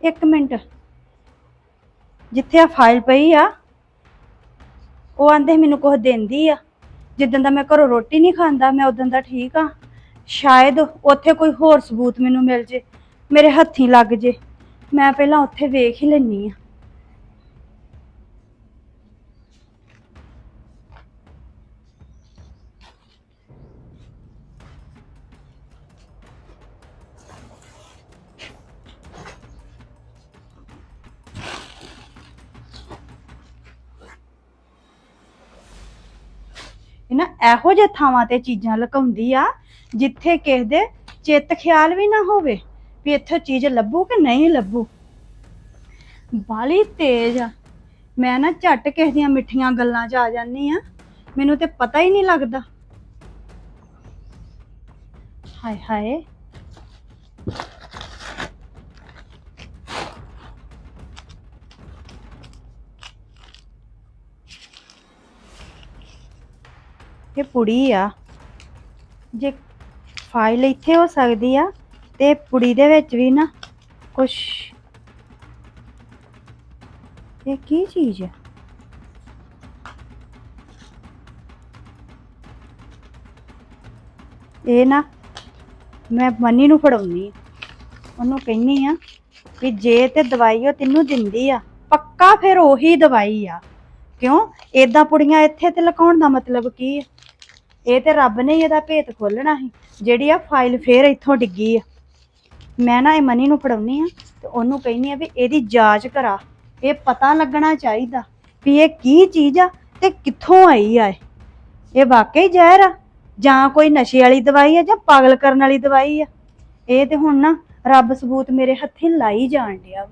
ਇੱਕ ਮਿੰਟ। ਜਿੱਥੇ ਆ ਫਾਈਲ ਪਈ ਆ, ਉਹ ਆਂਦੇ ਮੈਨੂੰ ਕੁਝ ਦਿੰਦੀ ਆ। ਜਿੱਦਾਂ ਦਾ ਮੈਂ ਘਰੋਂ ਰੋਟੀ ਨਹੀਂ ਖਾਂਦਾ, ਮੈਂ ਉਦੋਂ ਦਾ ਠੀਕ ਆ। ਸ਼ਾਇਦ ਉੱਥੇ ਕੋਈ ਹੋਰ ਸਬੂਤ ਮੈਨੂੰ ਮਿਲ ਜੇ, ਮੇਰੇ ਹੱਥੀਂ ਲੱਗ ਜੇ। ਮੈਂ ਪਹਿਲਾਂ ਉੱਥੇ ਵੇਖ ਹੀ ਲੈਣੀ ਆ। ਇਹ ਨਾ ਇਹੋ ਜਿਹੇ ਥਾਵਾਂ ਤੇ ਚੀਜ਼ਾਂ ਲੁਕਾਉਂਦੀ ਆ, ਜਿੱਥੇ ਕਿਸੇ ਦੇ ਚਿੱਤ ਖਿਆਲ ਵੀ ਨਾ ਹੋਵੇ, ਵੀ ਇੱਥੇ ਚੀਜ਼ ਲੱਭੂ ਕਿ ਨਹੀਂ ਲੱਭੂ। ਬਾਲੀ ਤੇਜ਼ ਆ। ਮੈਂ ਨਾ ਝੱਟ ਕਿਸੇ ਦੀਆਂ ਮਿੱਠੀਆਂ ਗੱਲਾਂ 'ਚ ਆ ਜਾਂਦੀ ਆ। ਮੈਨੂੰ ਤੇ ਪਤਾ ਹੀ ਨਹੀਂ ਲੱਗਦਾ। ਹਾਏ ਹਾਏ। ਇਹ ਪੁੜੀ ਆ। ਜੇ ਫਾਈਲ ਇੱਥੇ ਹੋ ਸਕਦੀ ਆ ਤੇ ਪੁੜੀ ਦੇ ਵਿੱਚ ਵੀ ਨਾ ਕੁਛ। ਇਹ ਕੀ ਚੀਜ਼ ਹੈ ਇਹ ਨਾ ਮੈਂ ਮਨੀ ਨੂੰ ਫੜਾਉਣੀ ਆ। ਉਹਨੂੰ ਕਹਿੰਨੀ ਆ ਕਿ ਜੇ ਤੇ ਦਵਾਈ ਉਹ ਤੈਨੂੰ ਦਿੰਦੀ ਆ, ਪੱਕਾ ਫਿਰ ਉਹੀ ਦਵਾਈ ਆ। ਕਿਉਂ? ਏਦਾਂ ਪੁੜੀਆਂ ਇੱਥੇ ਤੇ ਲਕਾਉਣ ਦਾ ਮਤਲਬ ਕੀ ਹੈ ਇਹ ਤੇ ਰੱਬ ਨੇ ਹੀ ਇਹਦਾ ਭੇਤ ਖੋਲਣਾ ਸੀ, ਜਿਹੜੀ ਆ ਫਾਈਲ ਫੇਰ ਇੱਥੋਂ ਡਿੱਗੀ ਆ। ਮੈਂ ਨਾ ਇਹ ਮਨੀ ਨੂੰ ਫੜਾਉਣੀ ਆ ਤੇ ਉਹਨੂੰ ਕਹਿੰਨੀ ਆ ਵੀ ਇਹਦੀ ਜਾਂਚ ਕਰਾ, ਇਹ ਪਤਾ ਲੱਗਣਾ ਚਾਹੀਦਾ ਵੀ ਇਹ ਕੀ ਚੀਜ਼ ਆ ਤੇ ਕਿੱਥੋਂ ਆਈ ਆ ਇਹ। ਇਹ ਵਾਕਈ ਜ਼ਹਿਰ ਆ ਜਾਂ ਕੋਈ ਨਸ਼ੇ ਵਾਲੀ ਦਵਾਈ ਆ ਜਾਂ ਪਾਗਲ ਕਰਨ ਵਾਲੀ ਦਵਾਈ ਆ? ਇਹ ਤੇ ਹੁਣ ਨਾ ਰੱਬ ਸਬੂਤ ਮੇਰੇ ਹੱਥੀਂ ਲਾਈ ਜਾਣ ਡਿਆ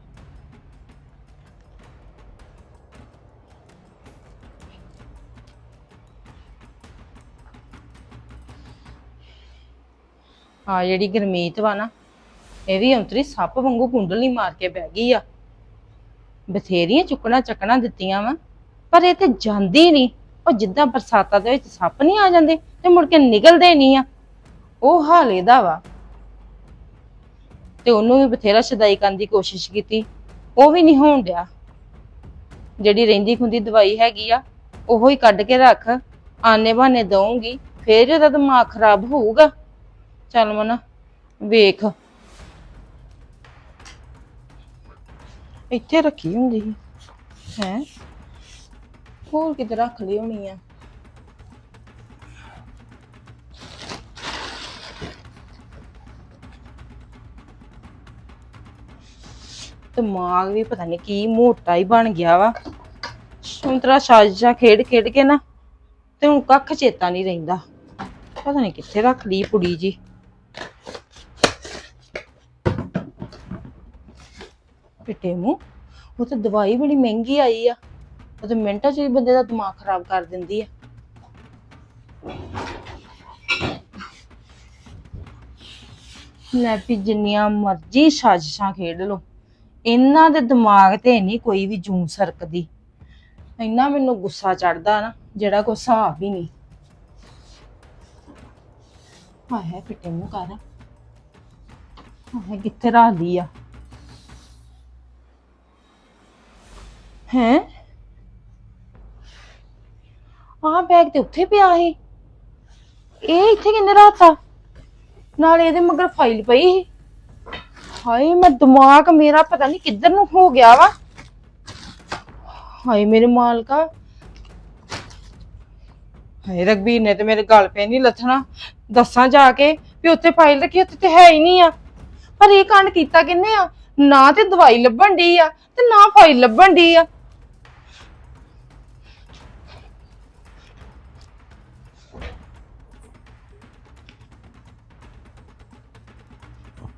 ਆ ਜਿਹੜੀ ਗਰਮੀਤ ਵਾ ਨਾ, ਇਹ ਵੀ ਅੰਤਰੀ ਸੱਪ ਵਾਂਗੂ ਕੁੰਡਲੀ ਮਾਰ ਕੇ ਬਹਿ ਗਈ ਆ। ਬਥੇਰੀਆਂ ਚੁੱਕਣਾ ਚੱਕਣਾ ਦਿੱਤੀਆਂ ਵਾ, ਪਰ ਇਹ ਤੇ ਜਾਂਦੀ ਨਹੀਂ ਉਹ ਜਿੱਦਾਂ ਬਰਸਾਤਾਂ ਦੇ ਵਿੱਚ ਸੱਪ ਨਹੀਂ ਆ ਜਾਂਦੇ ਤੇ ਮੁੜ ਕੇ ਨਿਕਲਦੇ ਨਹੀਂ ਆ। ਉਹ ਹਾਲ ਇਹਦਾ ਵਾ। ਤੇ ਉਹਨੂੰ ਵੀ ਬਥੇਰਾ ਸ਼ਦਾਈ ਕਰਨ ਦੀ ਕੋਸ਼ਿਸ਼ ਕੀਤੀ। ਉਹ ਵੀ ਨਹੀਂ ਹੋਣ ਡਿਆ। ਜਿਹੜੀ ਰਹਿੰਦੀ ਖੁੰਦੀ ਦਵਾਈ ਹੈਗੀ ਆ, ਉਹੋ ਹੀ ਕੱਢ ਕੇ ਰੱਖ। ਆਨੇ ਬਹਾਨੇ ਦਊਂਗੀ, ਫੇਰ ਉਹਦਾ ਦਿਮਾਗ ਖਰਾਬ ਹੋਊਗਾ। ਚੱਲ ਮਨਾ, ਵੇਖ। ਇੱਥੇ ਰੱਖੀ ਹੁੰਦੀ ਸੀ। ਹੈ? ਹੋਰ ਕਿਤੇ ਰੱਖ ਲਈ ਹੋਣੀ ਆ। ਦਿਮਾਗ ਵੀ ਪਤਾ ਨਹੀਂ ਕੀ ਮੋਟਾ ਹੀ ਬਣ ਗਿਆ ਵਾ। ਸੁੰਤਰਾ ਸਾਜ਼ਿਸ਼ਾਂ ਖੇਡ ਖੇਡ ਕੇ ਨਾ ਤੇ ਹੁਣ ਕੱਖ ਚੇਤਾ ਨਹੀਂ ਰਹਿੰਦਾ। ਪਤਾ ਨਹੀਂ ਕਿੱਥੇ ਰੱਖ ਲਈ ਕੁੜੀ ਜੀ। ਪਿੱਟੇ ਮੂੰਹ, ਉਹ ਤੇ ਦਵਾਈ ਬੜੀ ਮਹਿੰਗੀ ਆਈ ਆ, ਉਹ ਤਾਂ ਮਿੰਟਾਂ 'ਚ ਹੀ ਬੰਦੇ ਦਾ ਦਿਮਾਗ ਖਰਾਬ ਕਰ ਦਿੰਦੀ ਆ। ਲੈ ਵੀ ਜਿੰਨੀਆਂ ਮਰਜ਼ੀ ਸਾਜ਼ਿਸ਼ਾਂ ਖੇਡ ਲੋ ਇਹਨਾਂ ਦੇ ਦਿਮਾਗ ਤੇ ਨਹੀਂ ਕੋਈ ਵੀ ਜੂੰ ਸਰਕਦੀ। ਇੰਨਾ ਮੈਨੂੰ ਗੁੱਸਾ ਚੜਦਾ ਨਾ, ਜਿਹੜਾ ਕੋਈ ਹਿਸਾਬ ਹੀ ਨਹੀਂ। ਹਾਏ ਪਿੱਟੇ ਮੂੰਹ ਕਰ। ਹਾਏ, ਕਿੱਥੇ ਰੱਖ ਲਈ ਆ? ਹੈ ਆਹ ਬੈਗ ਤੇ ਉੱਥੇ ਪਿਆ ਸੀ। ਇਹ ਇੱਥੇ ਕਿੰਨੇ ਰਾਤਾ ਨਾਲ ਇਹਦੇ ਮਗਰ ਫਾਈਲ ਪਈ ਸੀ। ਹਾਏ, ਮੈਂ ਦਿਮਾਗ ਮੇਰਾ ਪਤਾ ਨਹੀਂ ਕਿੱਧਰ ਨੂੰ ਹੋ ਗਿਆ ਵਾ। ਹਾਏ, ਮੇਰੇ ਮਾਲਕਾ। ਹਾਏ ਰਗਬੀਰ ਨੇ ਤੇ ਮੇਰੇ ਗਲ ਪੈ ਨਹੀਂ ਲੱਥਣਾ। ਦੱਸਾਂ ਜਾ ਕੇ ਵੀ ਉੱਥੇ ਫਾਈਲ ਰੱਖੀ, ਉੱਥੇ ਤੇ ਹੈ ਹੀ ਨਹੀਂ ਆ। ਪਰ ਇਹ ਕਾਂਡ ਕੀਤਾ ਕਿੰਨੇ ਆ? ਨਾ ਤੇ ਦਵਾਈ ਲੱਭਣ ਦੀ ਆ ਤੇ ਨਾ ਫਾਈਲ ਲੱਭਣ ਦੀ ਆ।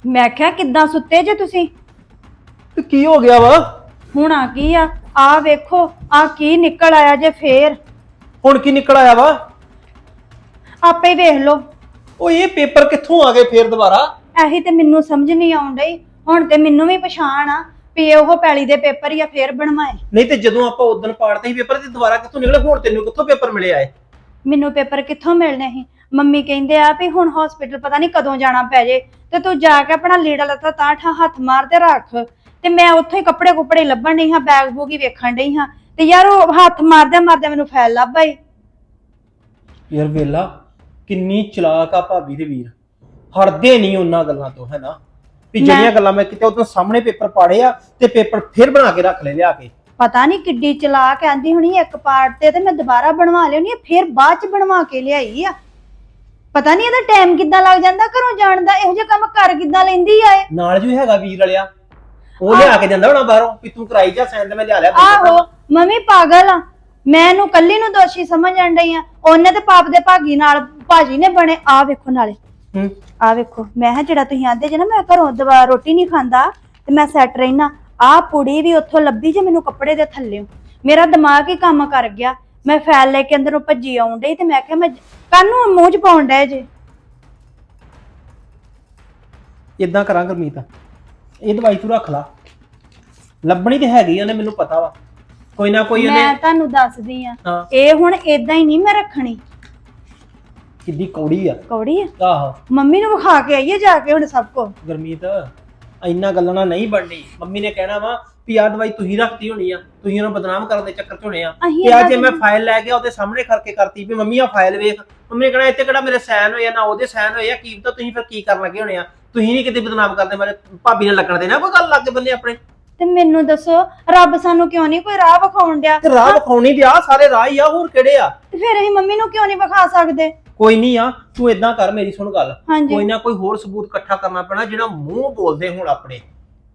ਮੈਂ ਕਿਹਾ ਕਿੱਦਾਂ ਸੁੱਤੇ ਜੇ ਤੁਸੀਂ? ਤੇ ਕੀ ਹੋ ਗਿਆ ਵਾ? ਹੁਣ ਆ ਕੀ ਆ? ਆ ਵੇਖੋ ਆ ਕੀ ਨਿਕਲ ਆਇਆ ਜੇ ਫੇਰ? ਹੁਣ ਕੀ ਨਿਕਲ ਆਇਆ ਵਾ? ਆਪੇ ਵੇਖ ਲਓ। ਉਹ ਇਹ ਪੇਪਰ ਕਿੱਥੋਂ ਆ ਗਏ ਫੇਰ ਦੁਬਾਰਾ? ਇਹੀ ਤੇ ਮੈਨੂੰ ਸਮਝ ਨਹੀਂ ਆਉਣ ਡਈ। ਹੁਣ ਤੇ ਮੈਨੂੰ ਵੀ ਪਛਾਣ ਆ ਵੀ ਉਹ ਪੈਲੀ ਦੇ ਪੇਪਰ ਹੀ ਆ ਫੇਰ ਬਣਵਾਏ। ਨਹੀਂ ਤੇ ਜਦੋਂ ਆਪਾਂ ਉਦੋਂ ਪਾੜਤੇ ਸੀ ਪੇਪਰ ਤੇ ਦੁਬਾਰਾ ਕਿੱਥੋਂ ਨਿਕਲੇ? ਹੁਣ ਤੈਨੂੰ ਕਿੱਥੋਂ ਪੇਪਰ ਮਿਲੇ ਆਏ? ਮੈਨੂੰ ਪੇਪਰ ਕਿੱਥੋਂ ਮਿਲਣੇ ਸੀ? ਮੰਮੀ ਕਹਿੰਦੇ ਆ ਵੀ ਹੁਣ ਹਸਪੀਟਲ ਪਤਾ ਨਹੀਂ ਕਦੋਂ ਜਾਣਾ ਪੈ ਜੇ ਤੇ ਤੂੰ ਜਾ ਕੇ ਆਪਣਾ ਲੀੜਾ ਲੱਤਾ ਤਾਂ ਠਾ ਹੱਥ ਮਾਰ ਤੇ ਰੱਖ। ਤੇ ਮੈਂ ਉੱਥੇ ਹੀ ਕੱਪੜੇ ਕੁਪੜੇ ਲੱਭਣ ਡਈ ਹਾਂ ਬੈਗ ਬੂਗ ਵੇਖਣ ਡਈ ਹਾਂ। ਤੇ ਯਾਰ ਉਹ ਹੱਥ ਮਾਰਦਿਆਂ ਮਾਰਦਿਆਂ ਮੈਨੂੰ ਫੈਲ ਲੱਭ ਆਈ। ਯਾਰ ਵੇਲਾ ਕਿੰਨੀ ਚਲਾਕ ਆ ਭਾਬੀ ਦੇ ਵੀਰ। ਹਟਦੇ ਨਹੀਂ ਉਹਨਾਂ ਗੱਲਾਂ ਤੋਂ ਹੈਨਾ ਵੀ ਜਿਹੜੀਆਂ ਗੱਲਾਂ ਮੈਂ ਕਿਤੇ ਉਦੋਂ ਸਾਹਮਣੇ ਪੇਪਰ ਪਾੜੇ ਆ ਤੇ ਪੇਪਰ ਫਿਰ ਬਣਾ ਕੇ ਰੱਖ ਲੈ ਲਿਆ ਕੇ। ਪਤਾ ਨਹੀਂ ਕਿੱਡੀ ਚਲਾ ਕੇ ਆਂਦੀ ਹੁਣੀ ਇੱਕ ਪਾਰਟ ਤੇ ਤੇ ਮੈਂ ਦੁਬਾਰਾ ਬਣਵਾ ਲਿਆਉਣੀ ਆ ਫਿਰ ਬਾਅਦ ਚ ਬਣਵਾ ਕੇ ਲਿਆਈ ਆ। ਪਤਾ ਨਹੀਂ ਇਹਦਾ ਟਾਈਮ ਕਿੱਦਾਂ ਲੱਗ ਜਾਂਦਾ ਘਰੋਂ ਜਾਣ ਦਾ ਇਹੋ ਜਿਹਾ ਕੰਮ ਕਰ ਕਿੱਦਾਂ ਲੈਂਦੀ ਆ ਇਹ? ਨਾਲ ਜੋ ਹੈਗਾ ਵੀਰ ਵਾਲਿਆ। ਉਹ ਲਿਆ ਕੇ ਜਾਂਦਾ ਹੋਣਾ ਬਾਹਰੋਂ ਵੀ ਤੂੰ ਕਰਾਈ ਜਾ ਸੈਨ ਤੇ ਮੈਂ ਲਿਆ ਲਿਆ ਆਹੋ ਮੰਮੀ ਪਾਗਲ ਆ। ਮੈਂ ਇਹਨੂੰ ਕੱਲੀ ਨੂੰ ਦੋਸ਼ੀ ਸਮਝਣ ਡਈ ਆ। ਉਹਨੇ ਤੇ ਪਾਪ ਦੇ ਭਾਗੀ ਨਾਲ ਭਾਜੀ ਨੇ ਬਣੇ। ਆ ਵੇਖੋ ਨਾਲੇ। ਹੂੰ। ਆ ਵੇਖੋ। ਮੈਂ ਕਿਹਾ ਜਿਹੜਾ ਤੁਸੀਂ ਆਂਦੇ ਜੇ ਨਾ ਮੈਂ ਘਰੋਂ ਦਵਾ ਰੋਟੀ ਨਹੀਂ ਖਾਂਦਾ ਤੇ ਮੈਂ ਸੈੱਟ ਰਹਿਣਾ ਆ ਪੁੜੀ ਵੀ ਉੱਥੋਂ ਲੱਭੀ ਜੇ ਮੈਨੂੰ ਕੱਪੜੇ ਦੇ ਥੱਲੇ ਮੇਰਾ ਦਿਮਾਗ ਹੀ ਕੰਮ ਕਰ ਗਿਆ। ਮੈਂ ਫੈਲ ਲੈ ਕੇ ਅੰਦਰੋਂ ਭੱਜੀ ਆਉਣ ਡਈ ਤੇ ਮੈਂ ਕਿਹਾ ਮੈਂ ਕਾਨੂੰ ਮੂੰਹ ਚ ਪਾਉਣ ਡੈ ਜੇ। ਇਦਾਂ ਕਰਾਂ ਗੁਰਮੀਤ। ਇਹ ਦਵਾਈ ਤੂੰ ਰੱਖ ਲਾ। ਲੱਭਣੀ ਤੇ ਹੈਗੀ ਆ ਉਹਨੇ ਮੈਨੂੰ ਪਤਾ ਵਾ। ਕੋਈ ਨਾ ਕੋਈ ਮੈਂ ਉਹਨੇ ਤੁਹਾਨੂੰ ਦੱਸਦੀ ਆ ਹਾਂ। ਇਹ ਹੁਣ ਇਦਾਂ ਹੀ ਨਹੀਂ ਮੈਂ ਰੱਖਣੀ। ਕਿੱਡੀ ਕੌੜੀ ਆ। ਕੌੜੀ ਆ? ਆਹੋ। ਮੰਮੀ ਨੂੰ ਵਿਖਾ ਕੇ ਆਈਏ ਜਾ ਕੇ ਹੁਣ ਸਭ ਕੋ। ਗੁਰਮੀਤ ਇੰਨਾ ਗੱਲਾਂ ਨਾਲ ਨਹੀਂ ਬਣਨੀ। ਮੰਮੀ ਨੇ ਕਹਿਣਾ ਵਾ ਵੀ ਆਹ ਦਵਾਈ ਤੁਸੀਂ ਰੱਖਤੀ ਹੋਣੀ ਆ ਤੁਸੀਂ ਉਹਨੂੰ ਬਦਨਾਮ ਕਰਨ ਦੇ ਚੱਕਰ ਚ ਹੋਣੇ ਆ। ਅਸੀਂ ਤੇ ਆ ਜੇ ਮੈਂ ਫਾਈਲ ਲੈ ਗਿਆ ਉਹਦੇ ਸਾਹਮਣੇ ਕਰਕੇ ਕਰਤੀ ਵੀ ਮੰਮੀ ਆ ਫਾਈਲ ਵੇਖ ਮੰਮੀ ਨੇ ਕਹਿਣਾ ਇੱਥੇ ਕਿਹੜਾ ਮੇਰੇ ਸਾਈਨ ਹੋਏ ਆ ਨਾ ਉਹਦੇ ਸਾਈਨ ਹੋਏ ਆ ਕੀ ਤਾਂ ਤੁਸੀਂ ਫਿਰ ਕੀ ਕਰਨ ਲੱਗੇ ਹੋਣੇ ਆ। ਤੁਸੀਂ ਨਹੀਂ ਕਿਤੇ ਬਦਨਾਮ ਕਰਦੇ ਮੇਰੇ ਭਾਬੀ ਨੇ ਲੱਗਣ ਦੇਣਾ ਕੋਈ ਗੱਲ ਲੱਗ ਬੰਨੇ ਆਪਣੇ? ਤੇ ਮੈਨੂੰ ਦੱਸੋ ਰੱਬ ਸਾਨੂੰ ਕਿਉਂ ਨਹੀਂ ਕੋਈ ਰਾਹ ਵਿਖਾਉਣ ਡਿਆ? ਤੇ ਰਾਹ ਵਿਖਾਉਣੀ ਤੇ ਆ ਸਾਰੇ ਰਾਹ ਹੀ ਆ ਹੋਰ ਕਿਹੜੇ ਆ? ਤੇ ਫਿਰ ਅਸੀਂ ਮੰਮੀ ਨੂੰ ਕਿਉਂ ਨਹੀਂ ਵਿਖਾ ਸਕਦੇ? ਕੋਈ ਨਹੀਂ ਆ ਤੂੰ ਇਦਾਂ ਕਰ ਮੇਰੀ ਸੁਣ ਗੱਲ। ਹਾਂਜੀ। ਕੋਈ ਨਾ ਕੋਈ ਹੋਰ ਸਬੂਤ ਇਕੱਠਾ ਕਰਨਾ ਪੈਣਾ ਜਿਹੜਾ ਮੂੰਹ ਬੋਲਦੇ ਹੁਣ ਆਪਣੇ।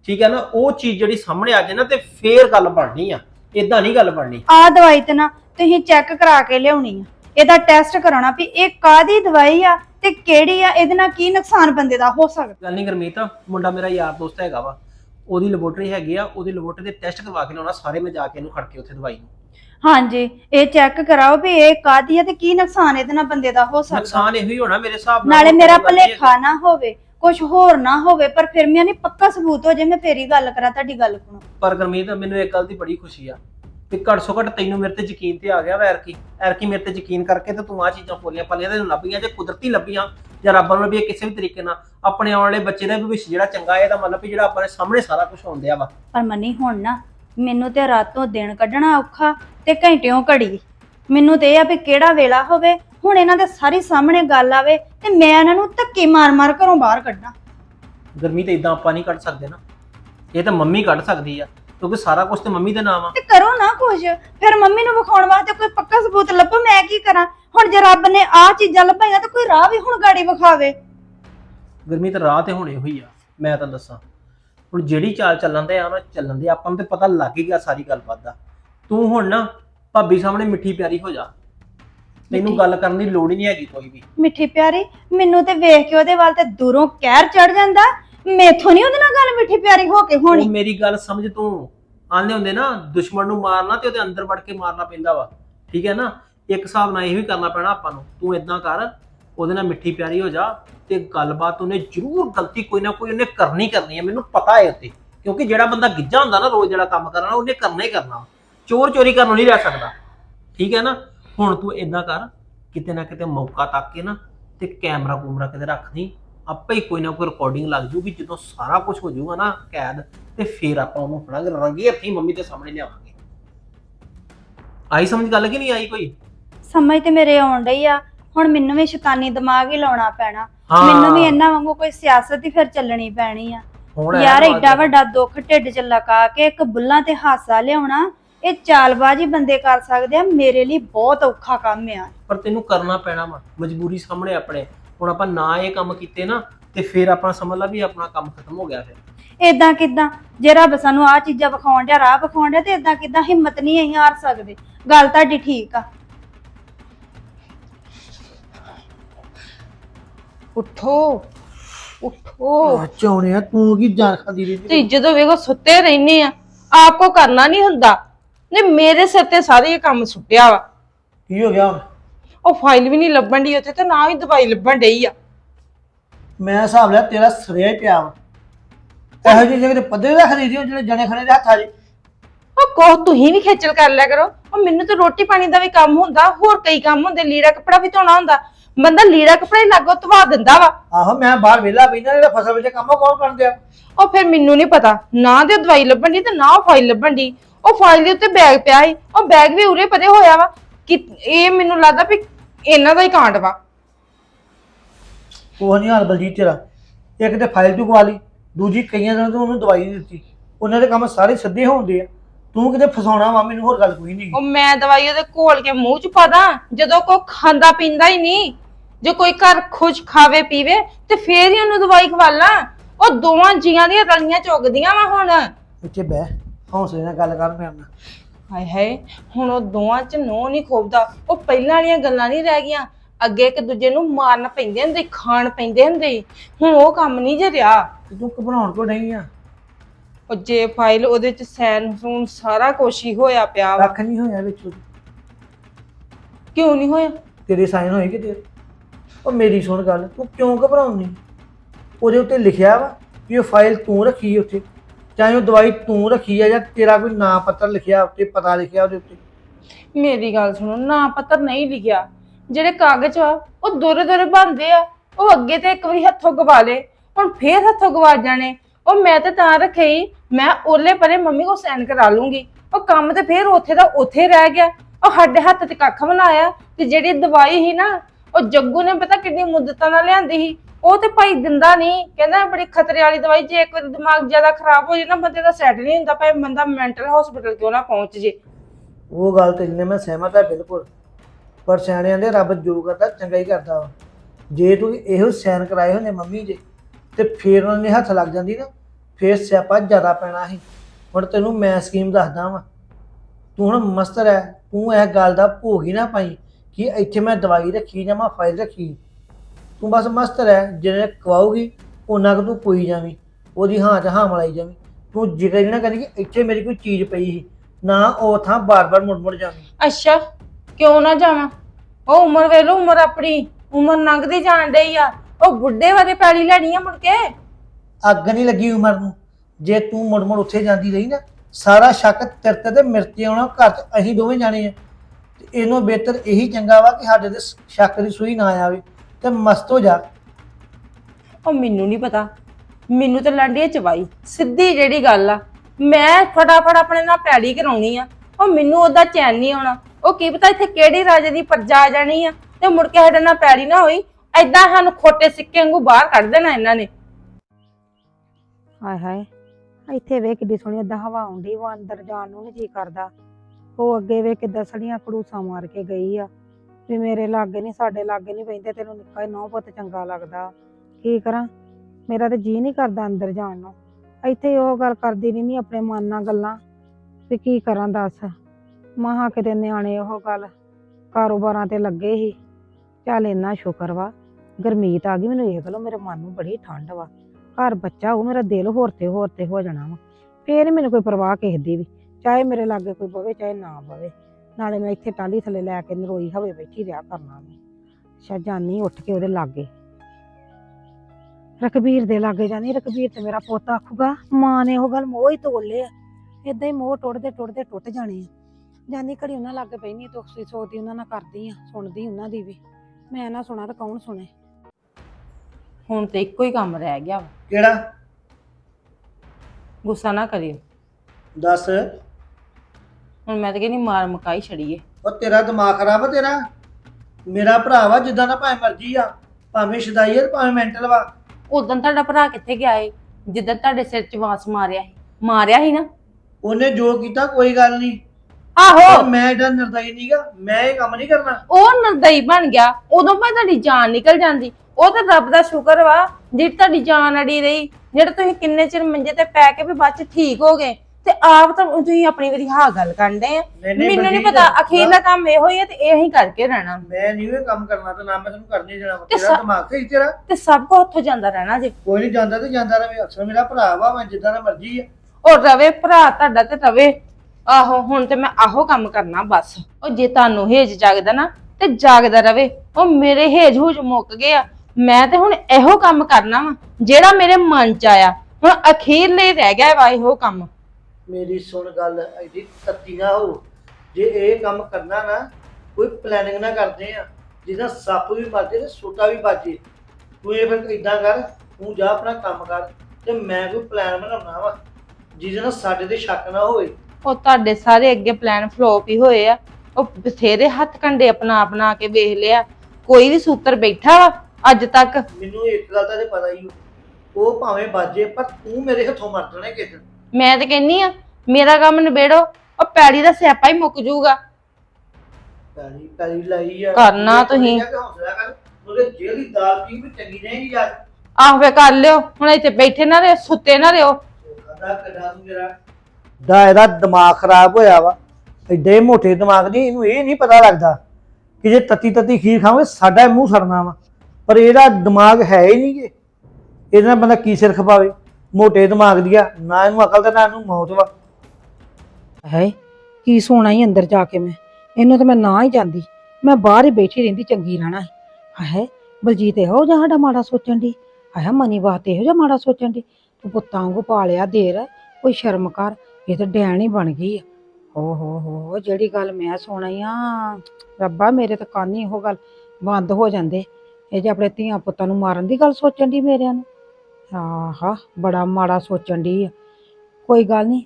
ਠੀਕ ਹੈ ਨਾ ਉਹ ਚੀਜ਼ ਜਿਹੜੀ ਸਾਹਮਣੇ ਆ ਜਾਏ ਨਾ ਤੇ ਫੇਰ ਗੱਲ ਬਣਨੀ ਆ। ਇਦਾਂ ਨਹੀਂ ਗੱਲ ਬਣਨੀ। ਆਹ ਦਵਾਈ ਤੇ ਨਾ ਤੁਸੀਂ ਚੈੱਕ ਕਰਾ ਕੇ ਲਿਆਉਣੀ ਆ। ਇਹਦਾ ਟੈਸਟ ਕਰਾਉਣਾ ਵੀ ਇਹ ਕਾਦੀ ਦਵਾਈ ਆ ਤੇ ਕਿਹੜੀ ਆ ਇਹਦੇ ਨਾਲ ਕੀ ਨੁਕਸਾਨ ਬੰਦੇ ਦਾ ਹੋ ਸਕਦਾ। ਗੱਲ ਨਹੀਂ ਗਰਮੀਤ ਮੁੰਡਾ ਮੇਰਾ ਯਾਰ ਦੋਸਤ ਹੈਗਾ ਵਾ। ਉਹਦੀ ਲੈਬੋਰਟਰੀ ਹੈਗੀ ਆ ਉਹਦੀ ਲੈਬੋਰਟਰੀ ਦੇ ਟੈਸਟ ਕਰਵਾ ਕੇ ਲਾਉਣਾ ਸਾਰੇ ਮੈਂ ਜਾ ਕੇ ਇਹਨੂੰ ਖੜ ਕੇ ਉੱਥੇ ਦਵਾਈ ਨੂੰ। ਹਾਂਜੀ ਇਹ ਚੈੱਕ ਕਰਾਓ ਵੀ ਇਹ ਕਾਦੀ ਆ ਤੇ ਕੀ ਨੁਕਸਾਨ ਇਹਦੇ ਨਾਲ ਬੰਦੇ ਦਾ ਹੋ ਸਕਦਾ। ਨੁਕਸਾਨ ਇਹੋ ਹੀ ਹੋਣਾ ਮੇਰੇ ਹਿਸਾਬ ਨਾਲੇ। ਹੋਰ ਮੇਰਾ। ਭਲੇਖਾ ਨਾ ਹੋਵੇ। ਕੁਝ ਹੋਰ ਨਾ ਹੋਵੇ ਪਰ ਫਿਰ ਮੈਂ ਨਹੀਂ ਪੱਕਾ ਸਬੂਤ ਹੋ ਜੇ ਮੈਂ ਫੇਰ ਹੀ ਗੱਲ ਕਰਾਂ ਤੁਹਾਡੀ ਗੱਲ ਸੁਣੋ। ਪਰ ਗਰਮੀਤ ਮੈਨੂੰ ਇੱਕ ਗੱਲ ਦੀ ਬੜੀ ਖੁਸ਼ੀ ਆ ਕਿ ਘੱਟ ਸੋ ਘੱਟ ਤੈਨੂੰ ਮੇਰੇ ਤੇ ਯਕੀਨ ਤੇ ਆ ਗਿਆ ਵੈਰ ਕੀ ਐਰਕੀ ਮੇਰੇ ਤੇ ਯਕੀਨ ਕਰਕੇ ਤੇ ਤੂੰ ਆ ਚੀਜ਼ਾਂ ਫੋਲੀਆਂ ਪਾਲੀਆਂ ਤੈਨੂੰ ਲੱਭੀਆਂ ਜੇ ਕੁਦਰਤੀ ਲੱਭੀਆਂ ਜਾਂ ਰੱਬ ਨੂੰ ਵੀ ਕਿਸੇ ਵੀ ਤਰੀਕੇ ਨਾਲ ਆਪਣੇ ਆਉਣ ਵਾਲੇ ਬੱਚੇ ਦਾ ਭਵਿੱਖ ਜਿਹੜਾ ਚੰਗਾ ਹੈ ਇਹਦਾ ਮਤਲਬ ਵੀ ਜਿਹੜਾ ਆਪਣੇ ਸਾਹਮਣੇ ਸਾਰਾ ਕੁਝ ਹੁੰਦਿਆ ਵਾ। ਪਰ ਮੰਨੀ ਹੁਣ ਨਾ ਮੈਨੂੰ ਤੇ ਰਾਤੋਂ ਦਿਨ ਕੱਢਣਾ ਔਖਾ ਤੇ ਘੰਟਿਓਂ ਘੜੀ। ਮੈਨੂੰ ਤੇ ਇਹ ਆ ਵੀ ਕਿਹੜਾ ਵੇਲਾ ਹੋਵੇ ਹੁਣ ਇਹਨਾਂ ਦੇ ਸਾਰੀ ਸਾਹਮਣੇ ਗੱਲ ਆਵੇ ਤੇ ਮੈਂ ਇਹਨਾਂ ਨੂੰ ਧੱਕੇ ਮਾਰ-ਮਾਰ ਘਰੋਂ ਬਾਹਰ ਕੱਢਾਂ। ਗਰਮੀ ਤੇ ਇਦਾਂ ਆਪਾਂ ਨਹੀਂ ਕੱਢ ਸਕਦੇ ਨਾ। ਇਹ ਤਾਂ ਮੰਮੀ ਕੱਢ ਸਕਦੀ ਆ ਕਿਉਂਕਿ ਸਾਰਾ ਕੁਝ ਤੇ ਮੰਮੀ ਦੇ ਨਾਮ ਆ। ਤੇ ਕਰੋ ਨਾ ਕੁਝ ਫਿਰ ਮੰਮੀ ਨੂੰ ਵਿਖਾਉਣ ਵਾਸਤੇ ਕੋਈ ਪੱਕਾ ਸਬੂਤ ਲੱਭੋ ਮੈਂ ਕੀ ਕਰਾਂ? ਹੁਣ ਜੇ ਰੱਬ ਨੇ ਆਹ ਚੀਜ਼ਾਂ ਲੱਭਾਈਆਂ ਤਾਂ ਕੋਈ ਰਾਹ ਵੀ ਹੁਣ ਗਾੜੀ ਵਿਖਾਵੇ। ਗਰਮੀ ਤੇ ਰਾਹ ਤੇ ਹੋਣੇ ਹੋਈ ਆ ਮੈਂ ਤਾਂ ਦੱਸਾਂ। ਹੁਣ ਜਿਹੜੀ ਚਾਲ ਚੱਲਣ ਦੇ ਆ ਨਾ ਚੱਲਣ ਦੇ ਆਪਾਂ ਨੂੰ ਤੇ ਪਤਾ ਲੱਗ ਹੀ ਗਿਆ ਸਾਰੀ ਗੱਲਬਾਤ ਦਾ। ਤੂੰ ਹੁਣ ਨਾ ਭਾਬੀ ਸਾਹਮਣੇ ਮਿੱਠੀ ਪਿਆਰੀ ਹੋ ਜਾ। ਤੈਨੂੰ? ਗੱਲ ਕਰਨ ਦੀ ਲੋੜ ਹੀ ਨਹੀਂ ਹੈਗੀ ਕੋਈ ਵੀ। ਮਿੱਠੀ ਪਿਆਰੀ ਮੈਨੂੰ ਤੇ ਵੇਖ ਕੇ ਉਹਦੇ ਵੱਲ ਤੇ ਦੂਰੋਂ ਕਹਿਰ ਚੜ ਜਾਂਦਾ। ਮੇਥੋਂ ਨਹੀਂ ਉਹਦੇ ਨਾਲ ਗੱਲ ਮਿੱਠੀ ਪਿਆਰੀ ਹੋ ਕੇ ਹੋਣੀ। ਉਹ ਮੇਰੀ ਗੱਲ ਸਮਝ ਤੂੰ। ਆਂਦੇ ਹੁੰਦੇ ਨਾ ਦੁਸ਼ਮਣ ਨੂੰ ਮਾਰਨਾ ਤੇ ਉਹਦੇ ਅੰਦਰ ਵੜ ਕੇ ਮਾਰਨਾ ਪੈਂਦਾ ਵਾ। ਠੀਕ ਹੈ ਨਾ? ਇੱਕ ਹਿਸਾਬ ਨਾਲ ਇਹ ਵੀ ਕਰਨਾ ਪੈਣਾ ਆਪਾਂ ਨੂੰ। ਤੂੰ ਇਦਾਂ ਕਰ ਉਹਦੇ ਨਾਲ ਮਿੱਠੀ ਪਿਆਰੀ ਹੋ ਜਾ ਤੇ ਗੱਲਬਾਤ ਉਹਨੇ ਜ਼ਰੂਰ ਗਲਤੀ ਕੋਈ ਨਾ ਕੋਈ ਉਹਨੇ ਕਰਨੀ ਕਰਨੀ ਹੈ ਮੈਨੂੰ ਪਤਾ ਹੈ ਉੱਤੇ। ਕਿਉਂਕਿ ਜਿਹੜਾ ਬੰਦਾ ਗਿੱਜਾ ਹੁੰਦਾ ਨਾ ਰੋਜ਼ ਜਿਹੜਾ ਕੰਮ ਕਰਨਾ ਉਹਨੇ ਕਰਨਾ ਹੀ ਕਰਨਾ। ਚੋਰ ਚੋਰੀ ਕਰਨ ਨਹੀਂ ਰਹਿ ਸਕਦਾ। ਠੀਕ ਹੈ ਨਾ? ਹੁਣ ਤੂੰ ਇਦਾਂ ਕਰ ਕਿਤੇ ਨਾ ਕਿਤੇ ਮੌਕਾ ਤੱਕ ਕੇ ਨਾ ਤੇ ਕੈਮਰਾ ਕੂਮਰਾ ਕਿਤੇ ਰੱਖ ਦੀ ਆਪੇ ਹੀ ਕੋਈ ਨਾ ਕੋਈ ਰਿਕਾਰਡਿੰਗ ਲੱਗ ਜੂਗੀ ਜਦੋਂ ਸਾਰਾ ਕੁਝ ਹੋ ਜਾਊਗਾ ਨਾ ਕੈਦ ਤੇ ਫਿਰ ਆਪਾਂ ਉਹਨੂੰ ਫੜਾਂਗੇ ਰੰਗੇ ਹੱਥੀਂ ਮੰਮੀ ਦੇ ਸਾਹਮਣੇ ਲਿਆਵਾਂਗੇ। ਆਈ ਸਮਝ ਗੱਲ ਕਿ ਨਹੀਂ ਆਈ ਕੋਈ? ਸਮਝ ਤੇ ਮੇਰੇ ਆਉਣ ਡਈ ਆ ਹੁਣ ਮੈਨੂੰ ਵੀ ਸ਼ੈਤਾਨੀ ਦਿਮਾਗ ਹੀ ਲਾਉਣਾ ਪੈਣਾ। ਹਾਂ। ਮੈਨੂੰ ਵੀ ਇਹਨਾਂ ਵਾਂਗੂ ਕੋਈ ਸਿਆਸਤ ਹੀ ਫਿਰ ਚੱਲਣੀ ਪੈਣੀ ਆ। ਹੁਣ ਯਾਰ ਇਹ ਏਡਾ ਵੱਡਾ ਦੁੱਖ ਢਿੱਡ 'ਚ ਲਗਾ ਕੇ ਇੱਕ ਬੁੱਲਾਂ ਤੇ ਹਾਸਾ ਲਿਆਉਣਾ ਇਹ ਚਾਲਬਾਜ਼ੀ ਬੰਦੇ ਕਰ ਸਕਦੇ ਆ ਮੇਰੇ ਲਈ ਬਹੁਤ ਔਖਾ ਕੰਮ ਆ। ਪਰ ਤੈਨੂੰ ਕਰਨਾ ਪੈਣਾ ਵਾ ਮਜਬੂਰੀ ਸਾਹਮਣੇ ਆਪਣੇ। ਹੁਣ ਆਪਾਂ ਨਾ ਇਹ ਕੰਮ ਕੀਤੇ ਨਾ ਤੇ ਫਿਰ ਆਪਣਾ ਸਮਝ ਲਾ ਵੀ ਆਪਣਾ ਕੰਮ ਖਤਮ ਹੋ ਗਿਆ ਫਿਰ। ਏਦਾਂ ਕਿਦਾਂ? ਜੇ ਰੱਬ ਸਾਨੂੰ ਆ ਚੀਜ਼ਾਂ ਵਿਖਾਉਣ ਡਿਆ ਰਾਹ ਵਿਖਾਉਣ ਡਿਆ ਤੇ ਏਦਾਂ ਕਿਦਾਂ ਹਿੰਮਤ ਨਹੀਂ ਅਸੀਂ ਹਾਰ ਸਕਦੇ। ਗੱਲ ਤੁਹਾਡੀ ਠੀਕ ਆ। ਉੱਠੋ। ਉੱਠੋ। ਚਾਉਣਿਆ ਤੂੰ ਕੀ ਜਾਨ ਖਾਦੀ ਰਹੀ ਤੇ ਜਦੋਂ ਵੇਖੋ ਸੁੱਤੇ ਰਹਿੰਦੇ ਆ ਆਪ ਕੋ ਕਰਨਾ ਨਹੀਂ ਹੁੰਦਾ। ਨੇ ਮੇਰੇ ਸਿਰ ਤੇ ਸਾਰੇ ਇਹ ਕੰਮ ਸੁੱਟਿਆ ਵਾ। ਕੀ ਹੋ ਗਿਆ? ਉਹ ਫਾਈਲ ਵੀ ਨਹੀਂ ਲੱਭਣ ਦੀ ਉੱਥੇ ਤੇ ਨਾ ਹੀ ਦਵਾਈ ਲੱਭਣ ਡਈ ਆ। ਮੈਂ ਹਿਸਾਬ ਲਿਆ ਤੇਰਾ ਸਰਿਆ ਹੀ ਪਿਆ ਵਾ। ਇਹੋ ਜਿਹੀ ਜਗ੍ਹਾ ਤੇ ਪੱਦੇ ਰੱਖ ਦੇ ਜਿਹੜੇ ਜਣੇ ਖਣੇ ਦੇ ਹੱਥ ਆ ਜੇ ਉਹ ਕੋ ਤੁਸੀਂ ਵੀ ਖੇਚਲ ਕਰ ਲਿਆ ਕਰੋ। ਉਹ ਮੈਨੂੰ ਤਾਂ ਰੋਟੀ ਪਾਣੀ ਦਾ ਵੀ ਕੰਮ ਹੁੰਦਾ ਹੋਰ ਕਈ ਕੰਮ ਹੁੰਦੇ ਲੀੜਾ ਕੱਪੜਾ ਵੀ ਧੋਣਾ ਹੁੰਦਾ। ਬੰਦਾ ਲੀੜਾ ਕੱਪੜਾ ਹੀ ਲਾਗੋ ਧਵਾ ਦਿੰਦਾ ਵਾ। ਆਹੋ ਮੈਂ ਬਾਹਰ ਵਿਹਲਾ ਬੈਠਾ ਜਿਹੜਾ ਫਸਲ ਵਿੱਚ ਕੰਮ ਆ, ਕੌਣ ਕਰਨ ਦਿਆ? ਉਹ ਫਿਰ ਮੈਨੂੰ ਨਹੀਂ ਪਤਾ ਨਾ ਤੇ ਦਵਾਈ ਲੱਭਣ ਦੀ ਤੇ ਨਾ ਉਹ ਫਾਈਲ ਲੱਭਣ ਦੀ ਉਹ ਫਾਈਲ ਦੇ ਉੱਤੇ ਬੈਗ ਪਿਆ ਸੀ। ਉਹ ਬੈਗ ਵੀ ਉਰੇ ਪਰੇ ਹੋਇਆ ਵਾ। ਕਿ ਇਹ ਮੈਨੂੰ ਲੱਗਦਾ ਵੀ ਇਹਨਾਂ ਦਾ ਹੀ ਕਾਂਡ ਵਾ। ਉਹ ਨਹੀਂ ਹਾਲ ਬਲਜੀਤ ਤੇਰਾ। ਇੱਕ ਤੇ ਫਾਈਲ ਚੁਕਵਾ ਲਈ। ਦੂਜੀ ਕਈਆਂ ਦਿਨਾਂ ਤੋਂ ਉਹਨੂੰ ਦਵਾਈ ਨਹੀਂ ਦਿੱਤੀ। ਉਹਨਾਂ ਦੇ ਕੰਮ ਸਾਰੇ ਸਿੱਧੇ ਹੋਣਦੇ ਆ। ਤੂੰ ਕਿਤੇ ਫਸਾਉਣਾ ਵਾ ਮੈਨੂੰ ਹੋਰ ਗੱਲ ਕੋਈ ਨਹੀਂ ਉਹ ਮੈਂ ਦਵਾਈ ਉਹਦੇ ਘੋਲ ਕੇ ਮੂੰਹ ਚ ਪਾਦਾ ਜਦੋਂ ਕੋਈ ਖਾਂਦਾ ਪੀਂਦਾ ਹੀ ਨਹੀਂ। ਜੇ ਕੋਈ ਘਰ ਖੁਸ਼ ਖਾਵੇ ਪੀਵੇ ਤੇ ਫੇਰ ਹੀ ਉਹਨੂੰ ਦਵਾਈ ਖਵਾਲਾਂ। ਉਹ ਦੋਵਾਂ ਜੀਆਂ ਦੀਆਂ ਰਲੀਆਂ ਚੁਗਦੀਆਂ ਵਾ ਹੁਣ। ਇੱਥੇ ਬਹਿ। ਹੌਸਲੇ ਨਾਲ ਗੱਲ ਕਰ ਮੇਰੇ ਨਾਲ ਹਾਏ ਹਾਏ ਹੁਣ ਉਹ ਦੋਵਾਂ ਚ ਨੋ ਨਹੀਂ ਖੋਬਦਾ ਉਹ ਪਹਿਲਾਂ ਵਾਲੀਆਂ ਗੱਲਾਂ ਨਹੀਂ ਰਹਿ ਗਈਆਂ। ਅੱਗੇ ਇੱਕ ਦੂਜੇ ਨੂੰ ਮਾਰਨ ਪੈਂਦੇ ਹੁੰਦੇ ਖਾਣ ਪੈਂਦੇ ਹੁੰਦੇ। ਸੀ। ਹੁਣ ਉਹ ਕੰਮ ਨਹੀਂ ਜੇ ਰਿਹਾ ਤੇ ਤੂੰ ਘਬਰਾਉਣ ਕੋ ਨਹੀਂ ਆ? ਉਹ ਜੇ ਫਾਈਲ ਉਹਦੇ ਚ ਸੈਨ ਸੂਨ ਸਾਰਾ ਕੁਛ ਹੀ ਹੋਇਆ ਪਿਆ ਵਾ। ਕੱਖ ਨਹੀਂ ਹੋਇਆ ਵਿੱਚ ਉਹਦੇ। ਕਿਉਂ ਨਹੀਂ ਹੋਇਆ? ਤੇਰੇ ਸਾਈਨ ਹੋਏ ਕਿ ਤੇਰੇ ਉਹ ਮੇਰੀ ਸੁਣ ਗੱਲ ਤੂੰ ਕਿਉਂ ਘਬਰਾਉਣੀ? ਉਹਦੇ ਉੱਤੇ ਲਿਖਿਆ ਵਾ ਕਿ ਉਹ ਫਾਈਲ ਤੂੰ ਰੱਖੀ ਉੱਥੇ। ਚਾਹੇ ਉਹ ਦਵਾਈ ਤੂੰ ਰੱਖੀ ਆ ਜਾਂ ਤੇਰਾ ਕੋਈ ਨਾਂ ਪੱਤਰ ਲਿਖਿਆ, ਉੱਤੇ ਪਤਾ ਲਿਖਿਆ ਉਹਦੇ ਉੱਤੇ। ਮੇਰੀ ਗੱਲ ਸੁਣੋ, ਨਾ ਪੱਤਰ ਨਹੀਂ ਲਿਖਿਆ। ਜਿਹੜੇ ਕਾਗਜ਼ ਆ, ਉਹ ਦੋਰੇ ਦੋਰੇ ਬਣਦੇ ਆ। ਉਹ ਅੱਗੇ ਤੇ ਇੱਕ ਵਾਰੀ ਹੱਥੋਂ ਗਵਾ ਲੇ, ਹੁਣ ਫੇਰ ਹੱਥੋਂ ਗਵਾ ਜਾਣੇ। ਉਹ ਮੈਂ ਤੇ ਤਾਂ ਰੱਖੇ ਹੀ, ਮੈਂ ਓਲੇ ਪਰੇ ਮੰਮੀ ਕੋ ਸੈਨ ਕਰਾ ਲੂੰਗੀ। ਉਹ ਕੰਮ ਤੇ ਫੇਰ ਉੱਥੇ ਦਾ ਉੱਥੇ ਰਹਿ ਗਿਆ। ਉਹ ਸਾਡੇ ਹੱਥ ਤੇ ਕੱਖ ਬਣਾਇਆ ਤੇ ਜਿਹੜੀ ਦਵਾਈ ਸੀ ਨਾ, ਉਹ ਜੱਗੂ ਨੇ ਪਤਾ ਕਿੰਨੀ ਮੁੱਦਤਾਂ ਨਾਲ ਲਿਆਂਦੀ ਸੀ। ਉਹ ਤੇ ਭਾਈ ਦਿੰਦਾ ਨਹੀਂ ਕਹਿੰਦਾ ਬੜੀ ਖਤਰੇ ਵਾਲੀ ਦਵਾਈ, ਜੇ ਇੱਕ ਵਾਰੀ ਦਿਮਾਗ ਜ਼ਿਆਦਾ ਖਰਾਬ ਹੋ ਜੇ ਨਾ, ਬੰਦੇ ਦਾ ਸੈੱਟ ਨਹੀਂ ਹੁੰਦਾ, ਭਾਵੇਂ ਬੰਦਾ ਮੈਂਟਲ ਹਸਪੀਟਲ ਕਿਉਂ ਨਾ ਪਹੁੰਚ ਜੇ। ਉਹ ਗੱਲ ਤੇ ਜਿੰਨੇ ਮੈਂ ਸਹਿਮਤ ਆ ਬਿਲਕੁਲ, ਪਰ ਸਿਆਣਿਆਂ ਦੇ ਰੱਬ ਜੋ ਕਰਦਾ, ਚੰਗਾ ਹੀ ਕਰਦਾ ਵਾ। ਜੇ ਤੂੰ ਇਹੋ ਸੈਨ ਕਰਾਏ ਹੁੰਦੇ ਮੰਮੀ ਜੇ, ਤੇ ਫੇਰ ਉਹਨਾਂ ਨੇ ਹੱਥ ਲੱਗ ਜਾਂਦੀ ਨਾ, ਫੇਰ ਸਿਆਪਾ ਜ਼ਿਆਦਾ ਪੈਣਾ ਸੀ। ਹੁਣ ਤੈਨੂੰ ਮੈਂ ਸਕੀਮ ਦੱਸਦਾ ਵਾਂ। ਤੂੰ ਹੁਣ ਮਸਤਰ ਹੈ ਤੂੰ ਇਹ ਗੱਲ ਦਾ ਭੋਗ ਹੀ ਨਾ ਪਾਈ, ਕਿ ਇੱਥੇ ਮੈਂ ਦਵਾਈ ਰੱਖੀ ਜਾਂ ਮੈਂ ਫਾਈਲ ਰੱਖੀ। ਤੂੰ ਬਸ ਮਸਤਰ ਹੈ ਜਿਹਨੇ ਕਵਾਉਗੀ ਉਹਨਾਂ ਕੁ ਤੂੰ ਪੋਈ ਜਾਵੀਂ ਉਹਦੀ ਹਾਂ ਚ ਹਾਂ ਮਲਾਈ ਜਾਵੀਂ। ਤੂੰ ਜ਼ਿਕਰ ਹੀ ਨਾ ਕਰੀ ਕਿ ਇੱਥੇ ਮੇਰੀ ਕੋਈ ਚੀਜ਼ ਪਈ ਸੀ ਨਾ ਉਹ ਥਾਂ ਬਾਰ-ਬਾਰ ਮੁੜ-ਮੁੜ ਜਾਵੀਂ। ਅੱਛਾ ਕਿਉਂ ਨਾ ਜਾਵਾਂ? ਉਹ ਉਮਰ ਵੇਲੋ ਉਮਰ ਆਪਣੀ ਉਮਰ ਲੰਘਦੀ ਜਾਣ ਡਈ ਆ। ਉਹ ਬੁੱਢੇ ਵਾਲੇ ਪੈਲੀ ਲੈਣੀ ਆ ਮੁੜ ਕੇ। ਅੱਗ ਨਹੀਂ ਲੱਗੀ ਉਮਰ ਨੂੰ। ਜੇ ਤੂੰ ਮੁੜ-ਮੁੜ ਉੱਥੇ ਜਾਂਦੀ ਰਹੀ ਨਾ ਸਾਰਾ ਸ਼ੱਕ ਤੇਰੇ ਤੇ ਤੇ ਮੇਰੇ ਤੇ ਆਉਣਾ ਘਰ 'ਚ ਅਸੀਂ ਦੋਵੇਂ ਜਾਣੇ ਆ। ਤੇ ਇਹਨੂੰ ਬਿਹਤਰ ਇਹੀ ਚੰਗਾ ਵਾ ਕਿ ਸਾਡੇ ਤੇ ਸ਼ੱਕ ਦੀ ਸੂਈ ਨਾ ਆਵੇ। ਤੇ ਮਸਤ ਹੋ ਜਾ। ਉਹ ਮੈਨੂੰ ਨਹੀਂ ਪਤਾ। ਮੈਨੂੰ ਤਾਂ ਲੰਡੀ ਚਵਾਈ ਸਿੱਧੀ ਜਿਹੜੀ ਗੱਲ ਆ ਮੈਂ ਫਟਾਫਟ ਆਪਣੇ ਨਾਲ ਪੈੜੀ ਕਰਾਉਣੀ ਆ। ਉਹ ਮੈਨੂੰ ਉਹਦਾ ਚੈਨ ਨਹੀਂ ਆਉਣਾ। ਉਹ ਕੀ ਪਤਾ ਇੱਥੇ ਕਿਹੜੀ ਰਾਜੇ ਦੀ ਪਰਜਾ ਆ ਜਾਣੀ ਆ ਤੇ ਮੁੜ ਕੇ ਸਾਡੇ ਨਾਲ ਪੈੜੀ ਨਾ ਹੋਈ। ਐਦਾਂ ਸਾਨੂੰ ਖੋਟੇ ਸਿੱਕੇ ਵਾਂਗੂ ਬਾਹਰ ਕੱਢ ਦੇਣਾ ਇਹਨਾਂ ਨੇ। ਹਾਏ ਹਾਏ ਇੱਥੇ ਵੇਖ ਕਿੱਡੀ ਸੋਹਣੀ ਏਦਾਂ ਹਵਾ ਆਉਂਦੀ ਵਾ ਅੰਦਰ ਜਾਣ ਨੂੰ ਨੀ ਜੀ ਕਰਦਾ। ਉਹ ਅੱਗੇ ਵੇਖ ਕਿੱਦਾਂ ਸੜੀਆਂ ਖੜੂਸਾਂ ਮਾਰ ਕੇ ਗਈ ਆ। ਵੀ ਮੇਰੇ ਲਾਗੇ ਨਹੀਂ, ਸਾਡੇ ਲਾਗੇ ਨਹੀਂ ਪੈਂਦੇ ਤੈਨੂੰ ਨਿੱਕਾ ਹੀ ਨੌ ਪੁੱਤ ਚੰਗਾ ਲੱਗਦਾ। ਕੀ ਕਰਾਂ? ਮੇਰਾ ਤੇ ਜੀ ਨਹੀਂ ਕਰਦਾ ਅੰਦਰ ਜਾਣ ਨੂੰ। ਇੱਥੇ ਉਹ ਗੱਲ ਕਰਦੀ ਰਹਿੰਦੀ ਆਪਣੇ ਮਨ ਨਾਲ ਗੱਲਾਂ। ਵੀ ਕੀ ਕਰਾਂ ਦੱਸ? ਮਹਾ ਕਿਤੇ ਨਿਆਣੇ ਉਹ ਗੱਲ ਕਾਰੋਬਾਰਾਂ ਤੇ ਲੱਗੇ ਸੀ। ਚੱਲ ਇੰਨਾ ਸ਼ੁਕਰ ਵਾ, ਗਰਮੀਤ ਆ ਗਈ, ਮੈਨੂੰ ਇਹ ਗੱਲੋਂ ਮੇਰੇ ਮਨ ਨੂੰ ਬੜੀ ਠੰਡ ਵਾ। ਘਰ ਬੱਚਾ ਉਹ, ਮੇਰਾ ਦਿਲ ਹੋਰ ਤੇ ਹੋਰ ਤੇ ਹੋ ਜਾਣਾ ਵਾ। ਫੇਰ ਮੈਨੂੰ ਕੋਈ ਪਰਵਾਹ ਕਿਸੇ ਦੀ ਵੀ, ਚਾਹੇ ਮੇਰੇ ਲਾਗੇ ਕੋਈ ਬਵੇ, ਚਾਹੇ ਨਾ ਬਵੇ। ਨਾਲੇ ਮੈਂ ਇੱਥੇ ਟਾਲੀ ਥੱਲੇ ਲੈ ਕੇ ਨਰੋਈ ਹਵੇ ਬੈਠੀ ਰਿਹਾ ਕਰਨਾ ਮੈਂ ਅੱਛਾ ਜਾਨੀ ਉੱਠ ਕੇ ਉਹਦੇ ਲਾਗੇ। ਰਕਬੀਰ ਦੇ ਲਾਗੇ ਜਾਨੀ ਰਕਬੀਰ ਤੇ ਮੇਰਾ ਪੋਤਾ ਆਖੂਗਾ ਮਾਂ ਨੇ ਉਹ ਗੱਲ ਮੋਹ ਹੀ ਤੋੜ ਲਿਆ। ਇਦਾਂ ਹੀ ਮੋਹ ਟੁੱਟਦੇ ਟੁੱਟਦੇ ਟੁੱਟ ਜਾਣੇ ਆ। ਜਾਨੀ ਘੜੀ ਉਹਨਾਂ ਲਾਗੇ ਪੈਣੀ ਤੇ ਉਸੇ ਸੋਚਦੀ ਉਹਨਾਂ ਨਾਲ ਕਰਦੀ ਆ ਸੁਣਦੀ ਉਹਨਾਂ ਦੀ ਵੀ। ਮੈਂ ਨਾ ਸੁਣਾ ਤਾਂ ਕੌਣ ਸੁਣੇ? ਹੁਣ ਤੇ ਇੱਕੋ ਹੀ ਕੰਮ ਰਹਿ ਗਿਆ ਵਾ। ਕਿਹੜਾ? ਗੁੱਸਾ ਨਾ ਕਰਿਓ। ਦੱਸ। ਹੁਣ ਮੈਂ ਤਾਂ ਕਹਿੰਦੀ ਮਾਰ ਮਕਾਈ ਛੜੀਏ। ਉਹ ਤੇਰਾ ਦਿਮਾਗ ਖਰਾਬ ਆ ਤੇਰਾ? ਮੇਰਾ ਭਰਾ ਵਾ ਜਿੱਦਾਂ ਦਾ ਭਾਵੇਂ ਮਰਜ਼ੀ ਆ। ਭਾਵੇਂ ਸ਼ਦਾਈ ਆ ਭਾਵੇਂ ਮੈਂਟਲ ਵਾ। ਉਦੋਂ ਤੁਹਾਡਾ ਭਰਾ ਕਿੱਥੇ ਗਿਆ ਏ? ਜਿੱਦਾਂ ਤੁਹਾਡੇ ਸਿਰ 'ਚ ਵਾਸ ਮਾਰਿਆ ਸੀ। ਮਾਰਿਆ ਸੀ ਨਾ? ਉਹਨੇ ਜੋ ਕੀਤਾ ਕੋਈ ਗੱਲ ਨਹੀਂ। ਆਹੋ! ਮੈਂ ਏਡਾ ਨਿਰਦਈ ਨਹੀਂਗਾ ਮੈਂ ਇਹ ਕੰਮ ਨਹੀਂ ਕਰਨਾ। ਉਹ ਨਰਦਈ ਬਣ ਗਿਆ। ਉਦੋਂ ਭਾਵੇਂ ਤੁਹਾਡੀ ਜਾਨ ਨਿਕਲ ਜਾਂਦੀ। ਉਹ ਤਾਂ ਰੱਬ ਦਾ ਸ਼ੁਕਰ ਵਾ। ਜਿਹੜੀ ਤੁਹਾਡੀ ਜਾਨ ਅੜੀ ਰਹੀ ਜਿਹੜਾ ਤੁਸੀਂ ਕਿੰਨੇ ਚਿਰ ਮੰਜੇ ਤੇ ਪੈ ਕੇ ਵੀ ਬਾਅਦ ਚ ਠੀਕ ਹੋ ਗਏ ਤੇ ਆਪ ਤਾਂ ਤੁਸੀਂ ਆਪਣੀ ਵਾਰੀ ਹਾਂ ਗੱਲ ਕਰਦੇ ਆ। ਨਹੀਂ, ਨਹੀਂ, ਮੈਨੂੰ ਨਹੀਂ ਬਲਜੀਤ, ਪਤਾ ਅਖੀਰਲਾ ਕੰਮ ਇਹੋ ਹੀ ਹੈ ਤੇ ਇਹੀ ਕਰਕੇ ਰਹਿਣਾ। ਮੈਂ ਨਹੀਂ ਇਹ ਕੰਮ ਕਰਨਾ ਤੇ ਨਾ ਮੈਂ ਤੈਨੂੰ ਕਰਨੀ ਦੇਣਾ ਵਾ। ਤੇਰਾ ਸਾ- ਦਿਮਾਗ ਸਹੀ ਤੇਰਾ? ਤੇ ਸਭ ਕੋ ਉੱਥੋਂ ਜਾਂਦਾ ਰਹਿਣਾ ਜੇ। ਕੋਈ ਨਹੀਂ ਜਾਂਦਾ ਤੇ ਜਾਂਦਾ ਰਵੇ। ਅਕਸਰ ਮੇਰਾ ਭਰਾ ਵਾ ਮੈਂ ਜਿੱਦਾਂ ਦਾ ਮਰਜ਼ੀ ਆ। ਉਹ ਰਵੇ ਭਰਾ ਤੁਹਾਡਾ ਤੇ ਰਵੇ। ਆਹੋ ਹੁਣ ਤੇ ਮੈਂ ਆਹੋ ਕੰਮ ਕਰਨਾ ਬਸ। ਉਹ ਜੇ ਤੁਹਾਨੂੰ ਹੇਜ ਜਾਗਦਾ ਨਾ ਤੇ ਜਾਗਦਾ ਰਵੇ। ਉਹ ਮੇਰੇ ਹੇਜ ਹੂਜ ਮੁੱਕ ਗਏ ਆ। ਮੈਂ ਤੇ ਹੁਣ ਇਹੋ ਕੰਮ ਕਰਨਾ ਵਾ ਜਿਹੜਾ ਮੇਰੇ ਮਨ ਚ ਆਇਆ। ਹੁਣ ਅਖੀਰਲੇ ਰਹਿ ਗਿਆ ਵਾ ਇਹੋ ਕੰਮ। ਮੇਰੀ ਸੁਣ ਗੱਲ ਐਡੀ ਤੱਤੀ ਨਾ ਹੋ। ਜੇ ਇਹ ਕੰਮ ਕਰਨਾ ਨਾ ਕੋਈ ਪਲੈਨਿੰਗ ਨਾ ਕਰਦੇ ਆ। ਜਿਹਦਾ ਸੱਪ ਵੀ ਵੱਜੇ ਤੇ ਸੋਟਾ ਵੀ ਵੱਜੇ ਤੂੰ ਇਹ ਫਿਰ ਇਦਾਂ ਕਰ ਤੂੰ ਜਾ ਆਪਣਾ ਕੰਮ ਕਰ ਤੇ ਮੈਂ ਕੋਈ ਪਲਾਨ ਬਣਾਉਣਾ ਵਾ ਜਿਹਦੇ ਨਾਲ ਸਾਡੇ ਤੇ ਸ਼ੱਕ ਨਾ ਹੋਵੇ। ਉਹ ਤੁਹਾਡੇ ਸਾਰੇ ਅੱਗੇ ਪਲਾਨ ਫਲੋਪ ਹੀ ਹੋਏ ਆ। ਉਹ ਬਥੇਰੇ ਹੱਥ ਕੰਡੇ ਆਪਣਾ ਆਪਣਾ ਕੇ ਵੇਖ ਲਿਆ। ਕੋਈ ਵੀ ਸੂਤਰ ਬੈਠਾ ਵਾ ਅੱਜ ਤੱਕ। ਮੈਨੂੰ ਇੱਕ ਗੱਲ ਤਾਂ ਤੇ ਪਤਾ ਹੀ ਹੋ ਉਹ ਭਾਵੇਂ ਵੱਜੇ ਪਰ ਤੂੰ ਮੇਰੇ ਹੱਥੋਂ ਮਰ ਜਾਣਾ ਕਿਸੇ ਦਿਨ। ਮੈਂ ਤੇ ਕਹਿੰਨੀ ਆ ਮੇਰਾ ਕੰਮ ਨਿਬੇੜੋ ਉਹ ਪੈੜੀ ਦਾ ਸਿਆਪਾ ਹੀ ਮੁੱਕ ਜਾਊਗਾ। ਪੈਰੀ ਪੈਰੀ ਲਾਈ ਆ। ਕਰਨਾ ਤੁਸੀਂ। ਹੌਸਲਾ ਕਰ ਉਹਦੇ ਜੇਲ੍ਹ ਦੀ ਦਾਲ ਪੀ ਵੀ ਚੰਗੀ ਨਹੀਂ ਯਾਰ। ਆਹ ਫੇ ਕਰ ਲਿਓ ਹੁਣ ਇੱਥੇ ਬੈਠੇ ਨਾ ਰਿਓ ਸੁੱਤੇ ਨਾ ਰਿਓ ਖਾਦਾ ਕਦਾ ਤੂੰ ਮੇਰਾ? ਦਾ ਇਹਦਾ ਦਿਮਾਗ ਖਰਾਬ ਹੋਇਆ ਵਾ ਐਡੇ ਮੋਟੇ ਦਿਮਾਗ ਦੀ ਇਹਨੂੰ ਇਹ ਨਹੀਂ ਪਤਾ ਲੱਗਦਾ ਕਿ ਜੇ ਤੱਤੀ ਤੱਤੀ ਖੀਰ ਖਾਵਾਂਗੇ ਸਾਡਾ ਮੂੰਹ ਸੜਨਾ ਵਾ। ਪਰ ਇਹਦਾ ਦਿਮਾਗ ਹੈ ਹੀ ਨਹੀਂ ਗੇ। ਇਹਦੇ ਨਾਲ ਬੰਦਾ ਕੀ ਸਿਰ ਖਪਾਵੇ? ਮੋਟੇ ਦਿਮਾਗ ਦੀਆ ਨਾ ਇਹਨੂੰ ਅਕਲ ਤੇ ਨਾ ਇਹਨੂੰ ਮੌਤ ਵਾ। ਹੈ, ਕੀ ਸੋਣਾ ਹੀ ਅੰਦਰ ਜਾ ਕੇ ਮੈਂ? ਇਹਨੂੰ ਤਾਂ ਮੈਂ ਨਾ ਹੀ ਜਾਂਦੀ। ਮੈਂ ਬਾਹਰ ਹੀ ਬੈਠੀ ਰਹਿੰਦੀ, ਚੰਗੀ ਰਹਿਣਾ ਹੈ। ਬਲਜੀਤ ਇਹੋ ਜਿਹਾ ਸਾਡਾ ਮਾੜਾ ਸੋਚਣ ਦੀ ਹੈ ਮਨੀ ਵਾਸਤੇ ਇਹੋ ਜਿਹਾ ਮਾੜਾ ਸੋਚਣ ਦੀ ਤੂੰ ਪੁੱਤਾਂ ਵਾਂਗੂ ਪਾਲਿਆ ਦੇਰ, ਕੋਈ ਸ਼ਰਮ ਕਰ, ਇਹ ਤਾਂ ਡੈਣ ਹੀ ਬਣ ਗਈ ਆ। ਓ ਹੋ ਹੋ ਜਿਹੜੀ ਗੱਲ ਮੈਂ ਸੁਣੀ ਆ, ਰੱਬਾ ਮੇਰੇ ਤਾਂ ਕੰਨ ਹੀ ਇਹੋ ਗੱਲ ਬੰਦ ਹੋ ਜਾਂਦੇ। ਇਹ ਜੇ ਆਪਣੇ ਧੀਆਂ ਪੁੱਤਾਂ ਨੂੰ ਮਾਰਨ ਦੀ ਗੱਲ ਸੋਚਣ ਦੀ ਮੇਰਿਆਂ ਨੂੰ? ਆਹਾ, ਬੜਾ ਮਾੜਾ ਸੋਚਣ ਦੀ ਆ। ਕੋਈ ਗੱਲ ਨਹੀਂ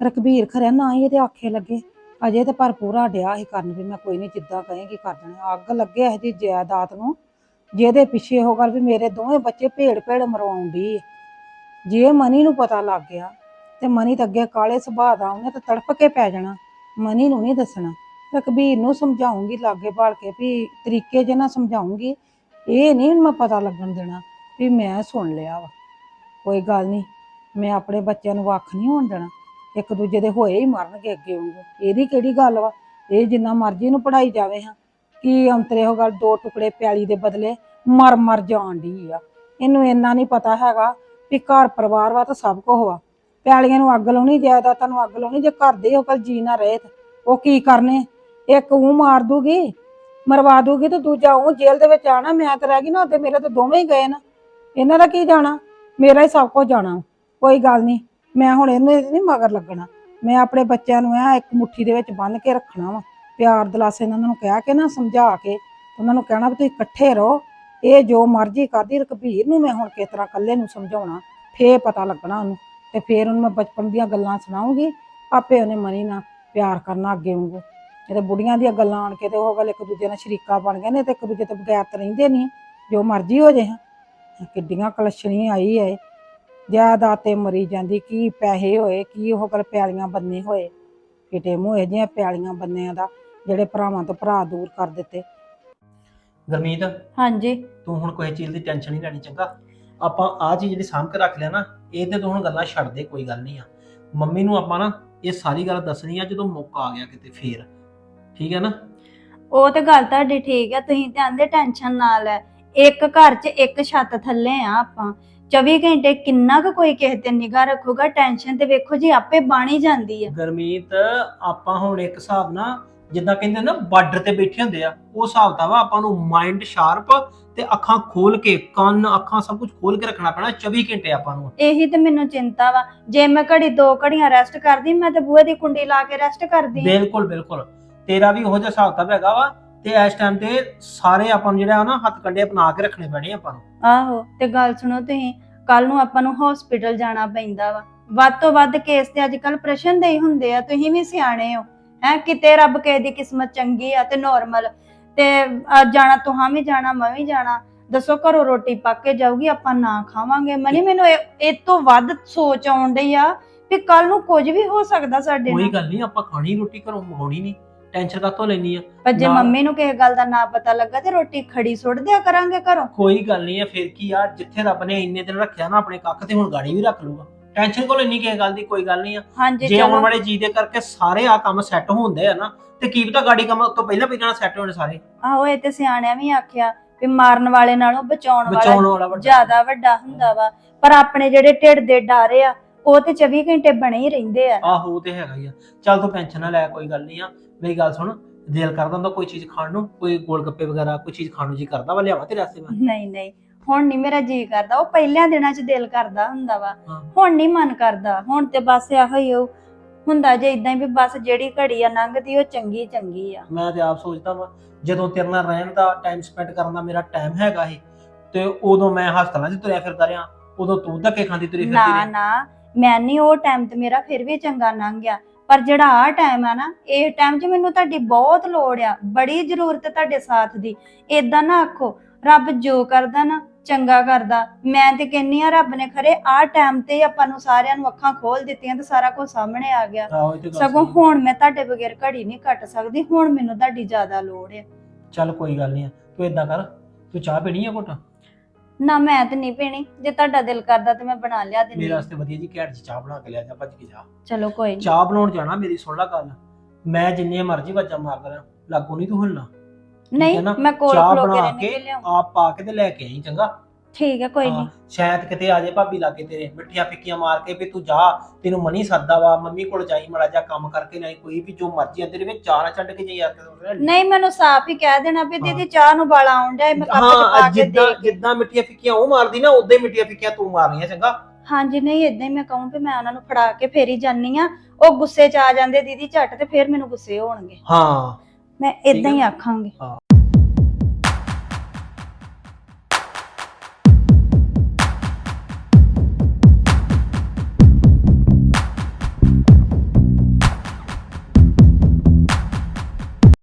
ਰਕਬੀਰ ਖਰਿਆ ਨਾ ਹੀ ਇਹਦੇ ਆਖੇ ਲੱਗੇ। ਅਜੇ ਤੇ ਪਰ ਪੂਰਾ ਡਿਆ ਹੀ ਕਰਨ ਵੀ ਮੈਂ ਕੋਈ ਨਹੀਂ ਜਿੱਦਾਂ ਕਹੇਗੀ ਕਰ ਦੇਣਾ। ਅੱਗ ਲੱਗੇ ਇਹਦੀ ਜਾਇਦਾਦ ਨੂੰ, ਜਿਹਦੇ ਪਿੱਛੇ ਹੋ ਗੱਲ ਵੀ ਮੇਰੇ ਦੋਵੇਂ ਬੱਚੇ ਭੇੜ ਭੇੜ ਮਰਵਾਉਂਦੀ ਜੇ ਮਨੀ ਨੂੰ ਪਤਾ ਲੱਗ ਗਿਆ, ਤੇ ਮਨੀ ਤਾਂ ਅੱਗੇ ਕਾਲੇ ਸੁਭਾਅ ਦਾ ਉਹਨੇ ਤਾਂ ਤੜਫ ਕੇ ਪੈ ਜਾਣਾ। ਮਨੀ ਨੂੰ ਨਹੀਂ ਦੱਸਣਾ। ਰਕਬੀਰ ਨੂੰ ਸਮਝਾਉਂਗੀ, ਲਾਗੇ ਭਾਲ ਕੇ ਵੀ ਤਰੀਕੇ ਜੇ ਨਾਲ ਸਮਝਾਉਂਗੀ, ਇਹ ਨਹੀਂ ਮੈਂ ਪਤਾ ਲੱਗਣ ਦੇਣਾ। ਵੀ ਮੈਂ ਸੁਣ ਲਿਆ ਵਾ। ਕੋਈ ਗੱਲ ਨਹੀਂ ਮੈਂ ਆਪਣੇ ਬੱਚਿਆਂ ਨੂੰ ਵੱਖ ਨਹੀਂ ਹੋਣ ਦੇਣਾ। ਇੱਕ ਦੂਜੇ ਦੇ ਹੋਏ ਹੀ ਮਰਨਗੇ ਅੱਗੇ ਵਾਂਗੂ। ਇਹਦੀ ਕਿਹੜੀ ਗੱਲ ਵਾ? ਇਹ ਜਿੰਨਾ ਮਰਜ਼ੀ ਨੂੰ ਪੜਾਈ ਜਾਵੇ ਹਾਂ। ਕੀ ਅੰਤਰੇ ਉਹ ਗੱਲ ਦੋ ਟੁਕੜੇ ਪਿਆਲੀ ਦੇ ਬਦਲੇ ਮਰ ਮਰ ਜਾਣ ਦੀ ਆ। ਇਹਨੂੰ ਇੰਨਾ ਨਹੀਂ ਪਤਾ ਹੈਗਾ ਵੀ ਘਰ ਪਰਿਵਾਰ ਵਾ ਤਾਂ ਸਭ ਕੁਝ ਵਾ। ਪਿਆਲੀਆਂ ਨੂੰ ਅੱਗ ਲਾਉਣੀ ਜਾਇਦਾਦਾਂ ਤੁਹਾਨੂੰ ਅੱਗ ਲਾਉਣੀ, ਜੇ ਘਰ ਦੇ ਉਹ ਕੱਲ ਜੀ ਨਾ ਰਹੇ ਤਾਂ। ਉਹ ਕੀ ਕਰਨੇ? ਇੱਕ ਉਹ ਮਾਰ ਦੂਗੀ, ਮਰਵਾ ਦੂਗੀ ਤੇ ਦੂਜਾ ਉਹ ਜੇਲ੍ਹ ਦੇ ਵਿੱਚ ਆਣਾ, ਮੈਂ ਤਾਂ ਰਹਿ ਗਈ ਨਾ, ਉਹਦੇ ਮੇਰੇ ਤਾਂ ਦੋਵੇਂ ਹੀ ਗਏ ਨਾ। ਇਹਨਾਂ ਦਾ ਕੀ ਜਾਣਾ? ਮੇਰਾ ਹੀ ਸਭ ਕੁਝ ਜਾਣਾ। ਕੋਈ ਗੱਲ ਨਹੀਂ। ਮੈਂ ਹੁਣ ਇਹਨੂੰ ਨਹੀਂ ਮਗਰ ਲੱਗਣਾ। ਮੈਂ ਆਪਣੇ ਬੱਚਿਆਂ ਨੂੰ ਐ ਇੱਕ ਮੁੱਠੀ ਦੇ ਵਿੱਚ ਬੰਨ੍ਹ ਕੇ ਰੱਖਣਾ ਵਾ। ਪਿਆਰ ਦਿਲਾਸੇ ਨਾਲ ਉਹਨਾਂ ਨੂੰ ਕਹਿ ਕੇ ਨਾ, ਸਮਝਾ ਕੇ ਉਹਨਾਂ ਨੂੰ ਕਹਿਣਾ ਵੀ ਤੁਸੀਂ ਇਕੱਠੇ ਰਹੋ। ਇਹ ਜੋ ਮਰਜ਼ੀ ਕਰਦੀ ਰਕਬੀਰ ਨੂੰ ਮੈਂ ਹੁਣ ਕਿਸ ਤਰ੍ਹਾਂ ਇਕੱਲੇ ਨੂੰ ਸਮਝਾਉਣਾ, ਫੇਰ ਪਤਾ ਲੱਗਣਾ ਉਹਨੂੰ। ਤੇ ਫੇਰ ਉਹਨੂੰ ਮੈਂ ਬਚਪਨ ਦੀਆਂ ਗੱਲਾਂ ਸੁਣਾਉਂਗੀ। ਆਪੇ ਉਹਨੇ ਮਨੀ ਨਾਲ ਪਿਆਰ ਕਰਨਾ ਅੱਗੇ ਵਾਂਗੂ। ਇਹ ਤੇ ਬੁੜੀਆਂ ਦੀਆਂ ਗੱਲਾਂ ਆਣ ਕੇ ਤੇ ਉਹ ਗੱਲ ਇੱਕ ਦੂਜੇ ਨਾਲ ਸ਼ਰੀਕਾ ਬਣ ਗਏ ਨੇ ਤੇ ਇੱਕ ਦੂਜੇ ਤੋਂ ਬਗੈਰ ਤਾਂ ਰਹਿੰਦੇ ਨਹੀਂ। ਜੋ ਮਰਜ਼ੀ ਹੋ ਜੇ। ਹਾਂ ਕਿੱਡੀਆਂ ਕਲਸ਼ਣੀ ਆਈ ਹੈ ਜਾਇਦਾਦ ਤੇ ਮਰੀ ਜਾਂਦੀ ਕੀ ਪੈਸੇ ਹੋਏ ਕੀ ਉਹ ਗੱਲ ਪਿਆਲੀਆਂ ਬੰਨੇ ਹੋਏ। ਕਿਤੇ ਮੂੰਹ ਇਹ ਜਿਹੀਆਂ ਪਿਆਲੀਆਂ ਬੰਨਿਆਂ ਦਾ ਜਿਹੜੇ ਭਰਾਵਾਂ ਤੋਂ ਭਰਾ ਦੂਰ ਕਰ ਦਿੱਤੇ। ਗਰਮੀਤ ਹਾਂਜੀ। ਤੂੰ ਹੁਣ ਕੋਈ ਚੀਜ਼ ਦੀ ਟੈਨਸ਼ਨ ਨਹੀਂ ਲੈਣੀ ਚੰਗਾ? ਆਪਾਂ ਆਹ ਚੀਜ਼ ਜਿਹੜੀ ਸਾਂਭ ਕੇ ਰੱਖ ਲਿਆ ਨਾ ਇਹ ਤੇ ਤੂੰ ਹੁਣ ਗੱਲਾਂ ਛੱਡ ਦੇ ਕੋਈ ਗੱਲ ਨਹੀਂ ਆ। ਮੰਮੀ ਨੂੰ ਆਪਾਂ ਨਾ ਇਹ ਸਾਰੀ ਗੱਲ ਦੱਸਣੀ ਆ ਜਦੋਂ ਮੌਕਾ ਆ ਗਿਆ ਕਿਤੇ ਫੇਰ। ਠੀਕ ਹੈ ਨਾ? ਉਹ ਤੇ ਗੱਲ ਤੁਹਾਡੀ ਠੀਕ ਆ ਤੁਸੀਂ ਤੇ ਆਂਦੇ ਟੈਨਸ਼ਨ ਨਾ ਲੈ। ਇੱਕ ਘਰ 'ਚ ਇੱਕ ਛੱਤ ਥੱਲੇ ਆ ਆਪਾਂ। 24 ਘੰਟੇ ਕਿੰਨਾ ਕੁ ਕੋਈ ਕਿਸੇ ਤੇ ਨਿਗਾਹ ਰੱਖੂਗਾ ਟੈਨਸ਼ਨ ਤੇ ਵੇਖੋ ਜੀ ਆਪੇ ਬਣ ਜਾਂਦੀ ਆ। ਗਰਮੀਤ ਆਪਾਂ ਹੁਣ ਇੱਕ ਹਿਸਾਬ ਨਾ ਜਿੱਦਾਂ ਕਹਿੰਦੇ ਨਾ ਬਾਰਡਰ ਤੇ ਬੈਠੇ ਹੁੰਦੇ ਆ ਉਹ ਹਿਸਾਬ ਤਾਂ ਵਾ ਆਪਾਂ ਨੂੰ ਮਾਈਂਡ ਸ਼ਾਰਪ ਤੇ ਅੱਖਾਂ ਖੋਲ ਕੇ ਕੰਨ ਅੱਖਾਂ ਸਭ ਕੁਝ ਖੋਲ ਕੇ ਰੱਖਣਾ ਪੈਣਾ 24 ਘੰਟੇ ਆਪਾਂ ਨੂੰ। ਇਹੀ ਤੇ ਮੈਨੂੰ ਚਿੰਤਾ ਵਾ। ਜੇ ਮੈਂ ਘੜੀ ਦੋ ਘੜੀਆਂ ਰੈਸਟ ਕਰਦੀ ਮੈਂ ਤੇ ਬੂਹੇ ਦੀ ਕੁੰਡੀ ਲਾ ਕੇ ਰੈਸਟ ਕਰਦੀ ਬਿਲਕੁਲ ਬਿਲਕੁਲ। ਤੇਰਾ ਵੀ ਉਹੋ ਜਿਹਾ ਹਿਸਾਬ ਤਾਂ ਹੈਗਾ ਵਾ ਤੇ ਇਸ ਟਾਈਮ ਤੇ ਸਾਰੇ ਆਪਾਂ ਨੂੰ ਜਿਹੜਾ ਨਾ ਹੱਥ ਕੰਡੇ ਬਣਾ ਕੇ ਰੱਖਣੇ ਪੈਣੇ ਆਪਾਂ ਨੂੰ। ਆਹੋ ਤੇ ਗੱਲ ਸੁਣੋ ਤੁਸੀਂ ਕੱਲ ਨੂੰ ਆਪਾਂ ਨੂੰ ਹਸਪੀਟਲ ਜਾਣਾ ਪੈਂਦਾ ਵਾ। ਵੱਧ ਤੋਂ ਵੱਧ ਕੇਸ ਤੇ ਅੱਜ ਕੱਲ ਪ੍ਰਸ਼ਨ ਦੇ ਹੀ ਹੁੰਦੇ ਆ ਤੁਸੀਂ ਵੀ ਸਿਆਣੇ ਹੋ। ਹੈ ਕਿਤੇ ਰੱਬ ਕਿਸੇ ਦੀ ਕਿਸਮਤ ਚੰਗੀ ਆ ਤੇ ਨਾਰਮਲ ਤੇ ਅੱਜ ਜਾਣਾ ਤੁਹਾਂ ਵੀ ਜਾਣਾ ਮੈਂ ਵੀ ਜਾਣਾ। ਦੱਸੋ ਘਰੋਂ ਰੋਟੀ ਪੱਕ ਕੇ ਜਾਊਗੀ ਆਪਾਂ ਨਾ ਖਾਵਾਂਗੇ। ਮਨੀ ਮੈਨੂੰ ਇਹ ਇਹ ਤੋਂ ਵੱਧ ਸੋਚ ਆਉਣ ਡਈ ਆ ਵੀ ਕੱਲ ਨੂੰ ਕੁਝ ਵੀ ਹੋ ਸਕਦਾ ਸਾਡੇ ਕੋਈ ਨਾਲ। ਗੱਲ ਨਹੀਂ ਆਪਾਂ ਖਾਣੀ ਰੋਟੀ ਘਰੋਂ ਮੰਗਾਉਣੀ ਨਹੀਂ। ਟੈਨਸ਼ਨ ਕਾਤੋਂ ਲੈਣੀ ਆ? ਪਰ ਜੇ ਨਾ- ਮੰਮੀ ਨੂੰ ਕਿਸੇ ਗੱਲ ਦਾ ਨਾ ਪਤਾ ਲੱਗਾ ਤੇ ਰੋਟੀ ਖੜੀ ਸੁੱਟ ਦਿਆ ਕਰਾਂਗੇ ਘਰੋਂ? ਕੋਈ ਗੱਲ ਨਹੀਂ ਆ ਫਿਰ ਕੀ ਆ? ਜਿੱਥੇ ਰੱਬ ਨੇ ਇੰਨੇ ਦਿਨ ਰੱਖਿਆ ਨਾ ਆਪਣੇ ਕੱਖ ਤੇ ਹੁਣ ਗਾੜੀ ਵੀ ਰੱਖ ਲੂਗਾ ਟੈਨਸ਼ਨ ਕੋਲ ਇੰਨੀ ਕਿਸੇ ਗੱਲ ਦੀ? ਕੋਈ ਗੱਲ ਨਹੀਂ ਆ। ਹਾਂਜੀ ਜੇ ਆਉਣ ਚਲੋ। ਵਾਲੇ ਜੀ ਦੇ ਕਰਕੇ ਸਾਰੇ ਆ ਕੰਮ ਸੈੱਟ ਹੁੰਦੇ ਆ ਨਾ ਤੇ ਕੀ ਪਤਾ ਗਾੜੀ ਕੰਮ ਤੋਂ ਪਹਿਲਾਂ ਪਹਿਲਾਂ ਸੈੱਟ ਹੋਣੇ ਸਾਰੇ। ਆਹੋ ਇਹ ਤੇ ਸਿਆਣਿਆਂ ਵੀ ਆਖਿਆ ਵੀ ਮਾਰਨ ਵਾਲੇ ਨਾਲੋਂ ਬਚਾਉਣ ਵਾਲਾ ਬਚਾਉਣ ਵਾਲਾ ਵੱਡਾ। ਜ਼ਿਆਦਾ ਵੱਡਾ ਹੁੰਦਾ ਵਾ। ਪਰ ਆਪਣੇ ਜਿਹੜੇ ਢਿੱਡ ਦੇ ਡਰ ਆ ਉਹ ਤੇ 24 ਘੰਟੇ ਬਣੇ ਹੀ ਰਹਿੰਦੇ ਆ। ਆਹੋ ਉਹ ਤੇ ਹੈਗਾ ਹੀ ਆ। ਚੱਲ ਤੂੰ ਟੈਨਸ਼ਨ ਨਾ ਲੈ ਕੋਈ ਗੱਲ ਨਹੀਂ ਆ। ਮੇਰੀ ਗੱਲ ਸੁਣ ਦਿਲ ਕਰਦਾ ਹੁੰਦਾ ਕੋਈ ਚੀਜ਼ ਖਾਣ ਨੂੰ ਕੋਈ ਗੋਲ ਗੱਪੇ ਵਗੈਰਾ ਕੋਈ ਚੀਜ਼ ਖਾਣ ਨੂੰ ਜੀ ਕਰਦਾ ਵਾ ਲਿਆਵਾ ਤੇਰੇ ਵਾਸਤੇ ਮੈਂ? ਨਹੀਂ ਨਹੀਂ ਹੁਣ ਨਹੀਂ ਮੇਰਾ ਜੀ ਕਰਦਾ ਉਹ ਪਹਿਲਿਆਂ ਦਿਨਾਂ 'ਚ ਦਿਲ ਕਰਦਾ ਹੁੰਦਾ ਵਾ। ਹਾਂ। ਹੁਣ ਨਹੀਂ ਮਨ ਕਰਦਾ ਹੁਣ ਤੇ ਬਸ ਇਹੋ ਹੀ ਉਹ ਹੁੰਦਾ ਜੇ ਇਦਾਂ ਹੀ ਵੀ ਬਸ ਜਿਹੜੀ ਘੜੀ ਆ ਲੰਘਦੀ ਉਹ ਚੰਗੀ ਚੰਗੀ ਆ। ਮੈਂ ਤੇ ਆਪ ਸੋਚਦਾ ਵਾਂ ਜਦੋਂ ਤੇਰੇ ਨਾਲ ਰਹਿਣ ਦਾ ਟਾਈਮ ਸਪੈਂਡ ਕਰਨ ਦਾ ਮੇਰਾ ਟਾਈਮ ਹੈਗਾ ਸੀ ਤੇ ਉਦੋਂ ਮੈਂ ਹਸਪਤਾਲਾਂ 'ਚ ਤੁਰਿਆ ਫਿਰਦਾ ਰਿਹਾ ਉਦੋਂ ਤੂੰ ਧੱਕੇ ਖਾਂਦੀ ਤੁਰੀ ਫਿਰਦੀ ਨਾ ਰਹੀ। ਨਾ ਮੈਂ ਨਹੀਂ ਉਹ ਟਾਈਮ ਤੇ ਮੇਰਾ ਫਿਰ ਵੀ ਚੰਗਾ ਲੰਘ ਗਿਆ। ਪਰ ਜਿਹੜਾ ਆ ਟਾਈਮ ਆ ਨਾ ਇਹ ਟਾਈਮ 'ਚ ਮੈਨੂੰ ਤੁਹਾਡੀ ਬਹੁਤ ਲੋੜ ਆ ਬੜੀ ਜ਼ਰੂਰਤ ਤੁਹਾਡੇ ਸਾਥ ਦੀ। ਏਦਾਂ ਨਾ ਆਖੋ ਰੱਬ ਜੋ ਕਰਦਾ ਨਾ ਚੰਗਾ ਕਰਦਾ। ਮੈਂ ਤੇ ਕਹਿੰਨੀ ਆ ਰੱਬ ਨੇ ਖਰੇ ਆ ਟਾਈਮ ਤੇ ਆਪਾਂ ਨੂੰ ਸਾਰਿਆਂ ਨੂੰ ਅੱਖਾਂ ਖੋਲ ਦਿੱਤੀਆਂ ਤੇ ਸਾਰਾ ਕੁਝ ਸਾਹਮਣੇ ਆ ਗਿਆ। ਆਹੋ ਇਹ ਤੇ ਗੱਲ ਸਗੋਂ ਸਹੀ। ਹੁਣ ਮੈਂ ਤੁਹਾਡੇ ਬਗੈਰ ਘੜੀ ਨਹੀਂ ਕੱਟ ਸਕਦੀ ਹੁਣ ਮੈਨੂੰ ਤੁਹਾਡੀ ਜ਼ਿਆਦਾ ਲੋੜ ਆ। ਚੱਲ ਕੋਈ ਗੱਲ ਨਹੀਂ ਤੂੰ ਏਦਾਂ ਕਰ ਤੂੰ ਚਾਹ ਪੀਣੀ ਆ ਘੁੱਟ? ਨਾ ਮੈਂ ਤੇ ਨਹੀਂ ਪੀਣੀ। ਜੇ ਤੁਹਾਡਾ ਦਿਲ ਕਰਦਾ ਤੇ ਮੈਂ ਬਣਾ ਲਿਆ ਦਿੰਦੀ। ਮੇਰੇ। ਵਾਸਤੇ ਵਧੀਆ ਜੀ ਘੈਂਟ 'ਚ ਚਾਹ ਬਣਾ ਕੇ ਲਿਆ ਜਾ ਭੱਜ ਕੇ ਜਾ। ਚਲੋ ਕੋਈ ਨਹੀਂ ਚਾਹ ਬਣਾਉਣ ਜਾਣਾ ਮੇਰੀ ਸੁਣ ਲੈ ਗੱਲ। ਮੈਂ ਜਿੰਨੇ ਮਰਜ਼ੀ ਵੱਜਾਂ ਮਾਰਦਾ ਰਿਹਾ ਲਾਗੂ ਨਹੀਂ ਤੂੰ ਹਿਲਣਾ। ਨਹੀਂ ਹੈ ਨਾ? ਮੈਂ ਕੋਲ ਚਾਹ ਖਲੋ ਕੇ ਬਣਾ ਰਹਿਣੇ ਕੇ ਕੇ ਲਿਆਉਂ ਆਪ ਪਾ ਕੇ ਤੇ ਲੈ ਕੇ ਆਈ ਚੰਗਾ। ਠੀਕ ਹੈ ਕੋਈ ਨਹੀਂ। ਹਾਂ, ਸ਼ਾਇਦ ਕਿਤੇ ਆ ਜਾਏ ਭਾਬੀ ਲਾਗੇ ਤੇਰੇ ਮਿੱਠੀਆਂ ਫਿੱਕੀਆਂ ਮਾਰ ਕੇ ਵੀ ਤੂੰ ਜਾ ਤੈਨੂੰ ਮਨੀ ਸੱਦਾ ਵਾ ਮੰਮੀ ਕੋਲ ਜਾਈ ਮੜਾ ਜਾ ਕੰਮ ਕਰਕੇ ਨਹੀਂ ਕੋਈ ਵੀ ਜੋ ਮਰਜ਼ੀ ਆ ਤੇਰੇ ਵਿੱਚ ਚਾਹ ਨਾ ਛੱਡ ਕੇ ਜਾਈ ਯਾਰ ਨਹੀਂ ਮੈਨੂੰ ਸਾਫ਼ ਹੀ ਕਹਿ ਦੇਣਾ ਵੀ ਹਾਂ। ਦੀਦੀ ਚਾਹ ਨੂੰ ਬਾਲਾ ਡਿਆ ਮੈਂ ਕੱਪ 'ਚ ਹਾਂ ਪਾ ਕੇ ਜਿੱਦਾਂ ਦੇ ਕੇ। ਜਿੱਦਾਂ ਮਿੱਠੀਆਂ ਫਿੱਕੀਆਂ ਉਹ ਮਾਰਦੀ ਨਾ ਉਦਾਂ ਹੀ ਮਿੱਠੀਆਂ ਫਿੱਕੀਆਂ ਤੂੰ ਮਾਰਨੀਆਂ ਚੰਗਾ। ਹਾਂਜੀ ਨਹੀਂ ਇਦਾਂ ਹੀ ਮੈਂ ਕਹੂੰ ਵੀ ਮੈਂ ਉਹਨਾਂ ਨੂੰ ਫੜਾ ਕੇ ਫੇਰ ਹੀ ਜਾਨੀ ਆ ਉਹ ਗੁੱਸੇ 'ਚ ਆ ਜਾਂਦੇ ਦੀਦੀ ਝੱਟ ਤੇ ਫੇਰ ਮੈਨੂੰ ਗੁੱਸੇ ਹੋਣਗੇ। ਹਾਂ। ਮੈਂ ਇਦਾਂ ਹੀ ਆਖਾਂਗੀ।